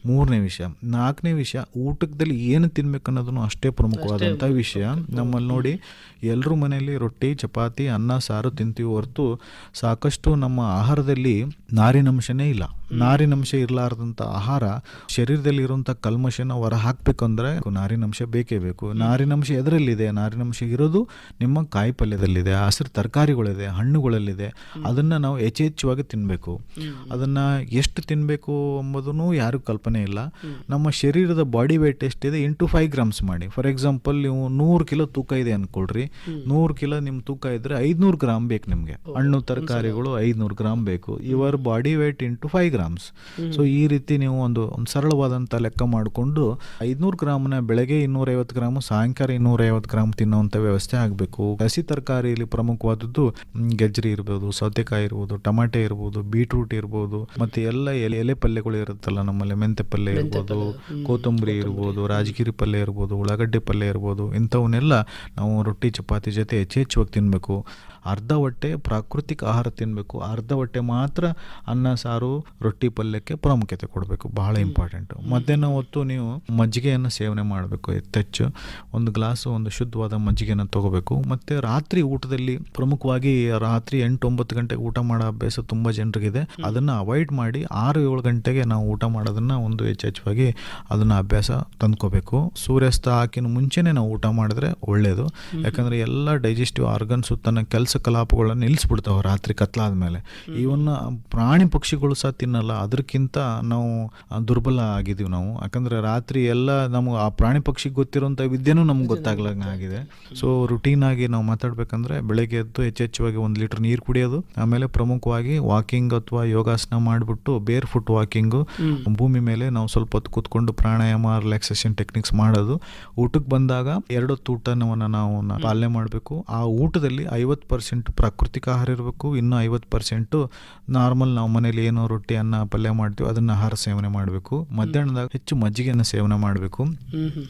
ಮೂರನೇ ವಿಷಯ ನಾಲ್ಕನೇ ವಿಷಯ ಊಟದಲ್ಲಿ ಏನು ತಿನ್ಬೇಕು ಅನ್ನೋದನ್ನು ಅಷ್ಟೇ ಪ್ರಮುಖವಾದಂಥ ವಿಷಯ ನಮ್ಮಲ್ಲಿ ನೋಡಿ ಎಲ್ಲರೂ ಮನೆಯಲ್ಲಿ ರೊಟ್ಟಿ ಚಪಾತಿ ಅನ್ನ ಸಾರು ತಿಂತೀವಿ ಹೊರತು ಸಾಕಷ್ಟು ನಮ್ಮ ಆಹಾರದಲ್ಲಿ ನಾರಿನಂಶನೇ ಇಲ್ಲ ನಾರಿನಂಶ ಇರಲಾರದಂಥ ಆಹಾರ ಶರೀರದಲ್ಲಿ ಇರುವಂಥ ಕಲ್ಮಶನ ಹೊರ ಹಾಕ್ಬೇಕಂದ್ರೆ ನಾರಿನಂಶ ಬೇಕೇ ಬೇಕು. ನಾರಿನಂಶ ಎದರಲ್ಲಿದೆ? ನಾರಿನಂಶ ಇರೋದು ನಿಮ್ಮ ಕಾಯಿ ಪಲ್ಯದಲ್ಲಿದೆ ಹಸಿರು ತರಕಾರಿಗಳಿದೆ ಹಣ್ಣುಗಳಲ್ಲಿದೆ. ಅದನ್ನು ನಾವು ಯಥೇಚ್ಛವಾಗಿ ತಿನ್ನಬೇಕು ಅದನ್ನು ಎಷ್ಟು ತಿನ್ನಬೇಕು ಎಂಬುದೂ ಯಾರಿಗೂ ಕಲ್ಪನೆ ಇಲ್ಲ. ನಮ್ಮ ಶರೀರದ ಬಾಡಿ ವೇಟ್ ಎಷ್ಟಿದೆ ಇಂಟು ಫೈವ್ ಗ್ರಾಮ್ಸ್ ಮಾಡಿ. ಫಾರ್ ಎಕ್ಸಾಂಪಲ್ ನೀವು ನೂರು ಕಿಲೋ ತೂಕ ಇದೆ ಅಂದ್ಕೊಳ್ರಿ ನೂರು ಕಿಲೋ ನಿಮ್ಮ ತೂಕ ಇದ್ದರೆ ಐದುನೂರು ಗ್ರಾಮ್ ಬೇಕು ನಿಮಗೆ. ಹಣ್ಣು ತರಕಾರಿಗಳು ಐದುನೂರು ಗ್ರಾಮ್ ಬೇಕು. Your body weight into five grams so ಈ ರೀತಿ ನೀವು ಒಂದು ಒಂದು ಸರಳವಾದಂಥ ಲೆಕ್ಕ ಮಾಡಿಕೊಂಡು ಐದುನೂರು ಗ್ರಾಮ್ನ ಬೆಳಗ್ಗೆ ಇನ್ನೂರೈವತ್ತು ಗ್ರಾಮ್ ಸಾಯಂಕಾಲ ಇನ್ನೂರೈವತ್ತು ಗ್ರಾಮ್ ತಿನ್ನುವಂಥ ವ್ಯವಸ್ಥೆ ಆಗಬೇಕು. ಹಸಿ ತರಕಾರಿಯಲ್ಲಿ ಪ್ರಮುಖವಾದದ್ದು ಗೆಜ್ಜರಿ ಇರ್ಬೋದು ಸೌತೆಕಾಯಿ ಇರ್ಬೋದು ಟಮಾಟೆ ಇರ್ಬೋದು ಬೀಟ್ರೂಟ್ ಇರ್ಬೋದು ಮತ್ತು ಎಲ್ಲ ಎಲೆ ಎಲೆ ಪಲ್ಯಗಳು ಇರುತ್ತಲ್ಲ ನಮ್ಮಲ್ಲಿ ಮೆಂತೆ ಪಲ್ಯ ಇರ್ಬೋದು ಕೊತ್ತಂಬರಿ ಇರ್ಬೋದು ರಾಜಗಿರಿ ಪಲ್ಯ ಇರ್ಬೋದು ಉಳ್ಳಾಗಡ್ಡೆ ಪಲ್ಯ ಇರ್ಬೋದು ಇಂಥವನ್ನೆಲ್ಲ ನಾವು ರೊಟ್ಟಿ ಚಪಾತಿ ಜೊತೆ ಹೆಚ್ಚೆಚ್ಚುವಾಗಿ ತಿನ್ನಬೇಕು ಅರ್ಧ ಹೊಟ್ಟೆ ಪ್ರಾಕೃತಿಕ ಆಹಾರ ತಿನ್ನಬೇಕು ಅರ್ಧ ಹೊಟ್ಟೆ ಮಾತ್ರ ಅನ್ನ ಸಾರು ರೊಟ್ಟಿ ಪಲ್ಯಕ್ಕೆ ಪ್ರಾಮುಖ್ಯತೆ ಕೊಡಬೇಕು ಬಹಳ ಇಂಪಾರ್ಟೆಂಟು ಮಧ್ಯಾಹ್ನ ಹೊತ್ತು ನೀವು ಮಜ್ಜಿಗೆಯನ್ನು ಸೇವನೆ ಮಾಡಬೇಕು ಹೆಚ್ಚು ಒಂದು ಗ್ಲಾಸು ಒಂದು ಶುದ್ಧವಾದ ಮಜ್ಜಿಗೆಯನ್ನು ತಗೋಬೇಕು. ಮತ್ತು ರಾತ್ರಿ ಊಟದಲ್ಲಿ ಪ್ರಮುಖವಾಗಿ ರಾತ್ರಿ ಎಂಟು ಒಂಬತ್ತು ಗಂಟೆಗೆ ಊಟ ಮಾಡೋ ಅಭ್ಯಾಸ ತುಂಬ ಜನರಿಗಿದೆ. ಅದನ್ನು ಅವಾಯ್ಡ್ ಮಾಡಿ ಆರು ಏಳು ಗಂಟೆಗೆ ನಾವು ಊಟ ಮಾಡೋದನ್ನು ಒಂದು ಹೆಚ್ಚೆಚ್ಚವಾಗಿ ಅದನ್ನು ಅಭ್ಯಾಸ ತಂದ್ಕೋಬೇಕು. ಸೂರ್ಯಾಸ್ತ ಹಾಕಿನ ಮುಂಚೆನೇ ನಾವು ಊಟ ಮಾಡಿದ್ರೆ ಒಳ್ಳೆಯದು ಯಾಕಂದರೆ ಎಲ್ಲ ಡೈಜೆಸ್ಟಿವ್ ಆರ್ಗನ್ಸ್ ತನ್ನ ಕೆಲಸ ಕಲಾಪಗಳನ್ನು ನಿಲ್ಲಿಸ್ಬಿಡ್ತಾವೆ ರಾತ್ರಿ ಕತ್ಲಾದ ಮೇಲೆ ಇವನ್ನ ಪ್ರಾಣಿ ಪಕ್ಷಿಗಳು ಸಹ ತಿನ್ನಲ್ಲ ಅದಕ್ಕಿಂತ ನಾವು ದುರ್ಬಲ ಆಗಿದ್ದೀವಿ ನಾವು. ಯಾಕಂದರೆ ರಾತ್ರಿ ಎಲ್ಲ ನಮಗೆ ಆ ಪ್ರಾಣಿ ಪಕ್ಷಿಗೆ ಗೊತ್ತಿರೋಂಥ ವಿದ್ಯೆನೂ ನಮ್ಗೆ ಗೊತ್ತಾಗ್ಲಂಗೆ ಆಗಿದೆ. ಸೊ ಆಗಿ ನಾವು ಮಾತಾಡ್ಬೇಕಂದ್ರೆ ಬೆಳಗ್ಗೆ ಎದ್ದು ಹೆಚ್ಚೆಚ್ಚುವಾಗಿ ಒಂದು ಲೀಟರ್ ನೀರು ಕುಡಿಯೋದು ಆಮೇಲೆ ಪ್ರಮುಖವಾಗಿ ವಾಕಿಂಗ್ ಅಥವಾ ಯೋಗಾಸನ ಮಾಡಿಬಿಟ್ಟು ಬೇರ್ ಫುಟ್ ವಾಕಿಂಗು ಭೂಮಿ ಮೇಲೆ ನಾವು ಸ್ವಲ್ಪ ಹೊತ್ತು ಕೂತ್ಕೊಂಡು ಪ್ರಾಣಾಯಾಮ ರಿಲ್ಯಾಕ್ಸೇಷನ್ ಟೆಕ್ನಿಕ್ಸ್ ಮಾಡೋದು. ಊಟಕ್ಕೆ ಬಂದಾಗ ಎರಡು ಊಟನವನ್ನು ನಾವು ಪಾಲನೆ ಮಾಡಬೇಕು. ಆ ಊಟದಲ್ಲಿ ಐವತ್ತು ಪರ್ಸೆಂಟ್ ಪ್ರಾಕೃತಿಕ ಆಹಾರ ಇರಬೇಕು ಇನ್ನೂ ಐವತ್ತು ಪರ್ಸೆಂಟು ನಾರ್ಮಲ್ ನಾವು ಮನೇಲಿ ಏನೋ ರೊಟ್ಟಿ ಅನ್ನ ಪಲ್ಯ ಮಾಡ್ತೀವಿ ಅದನ್ನ ಆಹಾರ ಸೇವನೆ ಮಾಡಬೇಕು. ಮಧ್ಯಾಹ್ನದಾಗ ಹೆಚ್ಚು ಮಜ್ಜಿಗೆಯನ್ನು ಸೇವನೆ ಮಾಡಬೇಕು.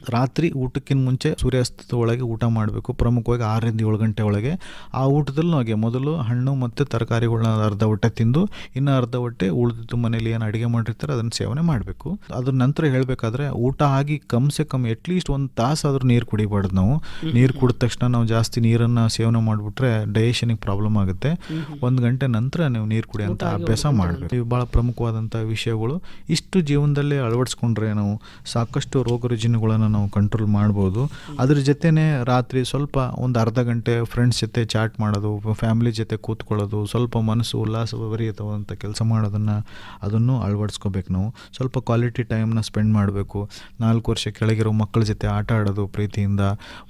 ರಾತ್ರಿ ಊಟಕ್ಕಿಂತ ಮುಂಚೆ ಸೂರ್ಯಾಸ್ತದ ಒಳಗೆ ಊಟ ಮಾಡಬೇಕು. ಪ್ರಮುಖವಾಗಿ ಆರರಿಂದ ಏಳು ಗಂಟೆ ಒಳಗೆ. ಆ ಊಟದಲ್ಲೂ ಹಾಗೆ ಮೊದಲು ಹಣ್ಣು ಮತ್ತು ತರಕಾರಿಗಳನ್ನ ಅರ್ಧ ಹೊಟ್ಟೆ ತಿಂದು ಇನ್ನು ಅರ್ಧ ಹೊಟ್ಟೆ ಉಳಿದಿದ್ದು ಮನೇಲಿ ಏನು ಅಡುಗೆ ಮಾಡಿರ್ತಾರೆ ಅದನ್ನು ಸೇವನೆ ಮಾಡಬೇಕು. ಅದ್ರ ನಂತರ ಹೇಳಬೇಕಾದ್ರೆ ಊಟ ಆಗಿ ಕಮ್ಸೆ ಕಮ್ ಅಟ್ಲೀಸ್ಟ್ ಒಂದು ತಾಸಾದರೂ ಆದ್ರೂ ನೀರು ಕುಡಿಬಾರ್ದು ನಾವು. ನೀರು ಕುಡಿದ ತಕ್ಷಣ ನಾವು ಜಾಸ್ತಿ ನೀರನ್ನು ಸೇವನೆ ಮಾಡಿಬಿಟ್ರೆ ಡೈಜೆಷನಿಗೆ ಪ್ರಾಬ್ಲಮ್ ಆಗುತ್ತೆ. ಒಂದು ಗಂಟೆ ನಂತರ ನೀವು ನೀರು ಕುಡಿಯೋಂಥ ಅಭ್ಯಾಸ ಮಾಡಬೇಕು. ಇವು ಭಾಳ ಪ್ರಮುಖವಾದಂಥ ವಿಷಯಗಳು ಇಷ್ಟು ಜೀವನದಲ್ಲಿ ಅಳವಡಿಸ್ಕೊಂಡ್ರೆ ನಾವು ಸಾಕಷ್ಟು ರೋಗ ರುಜಿನಗಳನ್ನು ನಾವು ಕಂಟ್ರೋಲ್ ಮಾಡ್ಬೋದು. ಅದ್ರ ಜೊತೆನೇ ರಾತ್ರಿ ಸ್ವಲ್ಪ ಒಂದು ಅರ್ಧ ಗಂಟೆ ಫ್ರೆಂಡ್ಸ್ ಜೊತೆ ಚಾಟ್ ಮಾಡೋದು ಫ್ಯಾಮಿಲಿ ಜೊತೆ ಕೂತ್ಕೊಳ್ಳೋದು ಸ್ವಲ್ಪ ಮನಸ್ಸು ಉಲ್ಲಾಸಭರಿತವಾದಂಥ ಕೆಲಸ ಮಾಡೋದನ್ನು ಅದನ್ನು ಅಳವಡಿಸ್ಕೋಬೇಕು ನಾವು. ಸ್ವಲ್ಪ ಕ್ವಾಲಿಟಿ ಟೈಮ್ನ ಸ್ಪೆಂಡ್ ಮಾಡಬೇಕು. ನಾಲ್ಕು ವರ್ಷ ಕೆಳಗಿರೋ ಮಕ್ಕಳ ಜೊತೆ ಆಟ ಆಡೋದು ಪ್ರೀತಿಯಿಂದ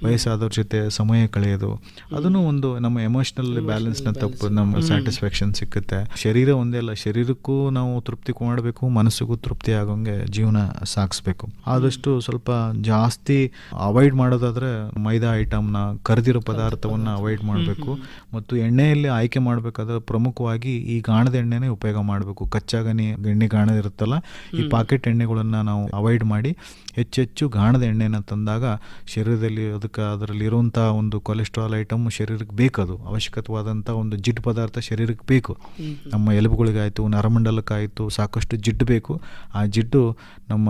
ವಯಸ್ಸಾದವ್ರ ಜೊತೆ ಸಮಯ ಕಳೆಯೋದು. ಅದನ್ನು ಒಂದು ನಮ್ಮ ಎಮೋಷ್ನಲ್ ಬ್ಯಾಲೆನ್ಸ್ನ ತಪ್ಪು ನಮ್ಮ ಸ್ಯಾಟಿಸ್ಫ್ಯಾಕ್ಷನ್ ಸಿಕ್ಕುತ್ತೆ. ಶರೀರ ಒಂದೇ ಅಲ್ಲ ಶರೀರಕ್ಕೂ ನಾವು ತೃಪ್ತಿ ಮಾಡಬೇಕು ಮನಸ್ಸಿಗೂ ತೃಪ್ತಿ ಆಗೋಂಗೆ ಜೀವನ ಸಾಗಿಸ್ಬೇಕು. ಆದಷ್ಟು ಸ್ವಲ್ಪ ಜಾಸ್ತಿ ಅವಾಯ್ಡ್ ಮಾಡೋದಾದ್ರೆ ಮೈದಾ ಐಟಮ್ನ ಕರೆದಿರೋ ಪದಾರ್ಥವನ್ನು ಅವಾಯ್ಡ್ ಮಾಡಬೇಕು. ಮತ್ತು ಎಣ್ಣೆಯಲ್ಲಿ ಆಯ್ಕೆ ಮಾಡಬೇಕಾದ್ರೆ ಪ್ರಮುಖವಾಗಿ ಈ ಗಾಣದ ಎಣ್ಣೆನೇ ಉಪಯೋಗ ಮಾಡಬೇಕು. ಕಚ್ಚಾಗನಿ ಎಣ್ಣೆ ಗಾಣದ ಇರುತ್ತಲ್ಲ ಈ ಪಾಕೆಟ್ ಎಣ್ಣೆಗಳನ್ನು ನಾವು ಅವಾಯ್ಡ್ ಮಾಡಿ ಹೆಚ್ಚೆಚ್ಚು ಗಾಣದ ಎಣ್ಣೆನ ತಂದಾಗ ಶರೀರದಲ್ಲಿ ಅದಕ್ಕೆ ಅದರಲ್ಲಿ ಇರುವಂಥ ಒಂದು ಕೊಲೆಸ್ಟ್ರಾಲ್ ಐಟಮ್ ಶರೀರಕ್ಕೆ ಬೇಕದು ಅವಶ್ಯಕವಾದಂಥ ಒಂದು ಜಿಡ್ ಪದಾರ್ಥ ಶರೀರಕ್ಕೆ ಬೇಕು. ನಮ್ಮ ಎಲುಬುಗಳಿಗಾಯಿತು ನರಮಂಡಲಕ್ಕಾಯಿತು ಸಾಕಷ್ಟು ಜಿಡ್ಡು ಬೇಕು. ಆ ಜಿಡ್ಡು ನಮ್ಮ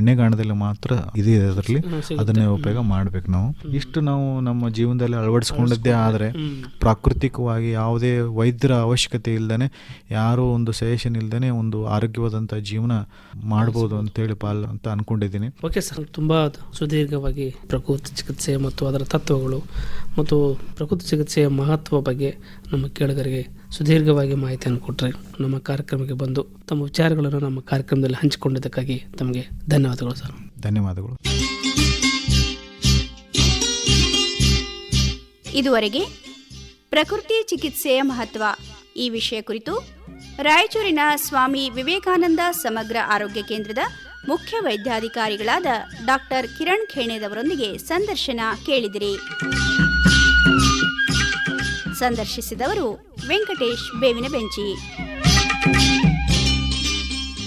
ಎಣ್ಣೆಗಾಣದಲ್ಲಿ ಮಾತ್ರ ಇದೆ ಅದರಲ್ಲಿ. ಅದನ್ನೇ ಉಪಯೋಗ ಮಾಡ್ಬೇಕು ನಾವು. ಇಷ್ಟು ನಾವು ನಮ್ಮ ಜೀವನದಲ್ಲಿ ಅಳವಡಿಸ್ಕೊಂಡದ್ದೇ ಆದರೆ ಪ್ರಾಕೃತಿಕವಾಗಿ ಯಾವುದೇ ವೈದ್ಯರ ಅವಶ್ಯಕತೆ ಇಲ್ಲದೇ ಯಾರು ಒಂದು ಸಜೆಷನ್ ಇಲ್ಲದೇ ಒಂದು ಆರೋಗ್ಯವಾದಂಥ ಜೀವನ ಮಾಡ್ಬೋದು ಅಂತೇಳಿ ಪಾಲ್ ಅಂತ ಅನ್ಕೊಂಡಿದ್ದೀನಿ. ಓಕೆ ಸರ್ ತುಂಬ ಸುದೀರ್ಘವಾಗಿ ಪ್ರಕೃತಿ ಚಿಕಿತ್ಸೆ ಮತ್ತು ಅದರ ತತ್ವಗಳು ಮತ್ತು ಪ್ರಕೃತಿ ಚಿಕಿತ್ಸೆಯ ಮಹತ್ವ ಬಗ್ಗೆ ನಮ್ಮ ಕೇಳುಗರಿಗೆ ಸುದೀರ್ಘವಾಗಿ ಮಾಹಿತಿಯನ್ನು ಕೊಟ್ಟರೆ ನಮ್ಮ ಕಾರ್ಯಕ್ರಮಕ್ಕೆ ಬಂದು ತಮ್ಮ ವಿಚಾರಗಳನ್ನು ನಮ್ಮ ಕಾರ್ಯಕ್ರಮದಲ್ಲಿ ಹಂಚಿಕೊಂಡಿದ್ದಕ್ಕಾಗಿ ತಮಗೆ ಧನ್ಯವಾದಗಳು ಸರ್. ಧನ್ಯವಾದಗಳು. ಇದುವರೆಗೆ ಪ್ರಕೃತಿ ಚಿಕಿತ್ಸೆಯ ಮಹತ್ವ ಈ ವಿಷಯ ಕುರಿತು ರಾಯಚೂರಿನ ಸ್ವಾಮಿ ವಿವೇಕಾನಂದ ಸಮಗ್ರ ಆರೋಗ್ಯ ಕೇಂದ್ರದ ಮುಖ್ಯ ವೈದ್ಯಾಧಿಕಾರಿಗಳಾದ ಡಾಕ್ಟರ್ ಕಿರಣ್ ಖೇಣೆದವರೊಂದಿಗೆ ಸಂದರ್ಶನ ಕೇಳಿದಿರಿ. ಸಂದರ್ಶಿಸಿದವರು ವೆಂಕಟೇಶ್ ಬೇವಿನ ಬೆಂಚಿ.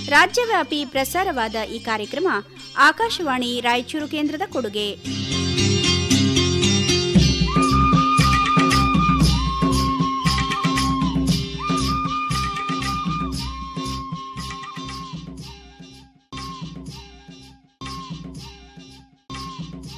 ರಾಜ್ಯವ್ಯಾಪಿ ಪ್ರಸಾರವಾದ ಈ ಕಾರ್ಯಕ್ರಮ ಆಕಾಶವಾಣಿ ರಾಯಚೂರು ಕೇಂದ್ರದ ಕೊಡುಗೆ.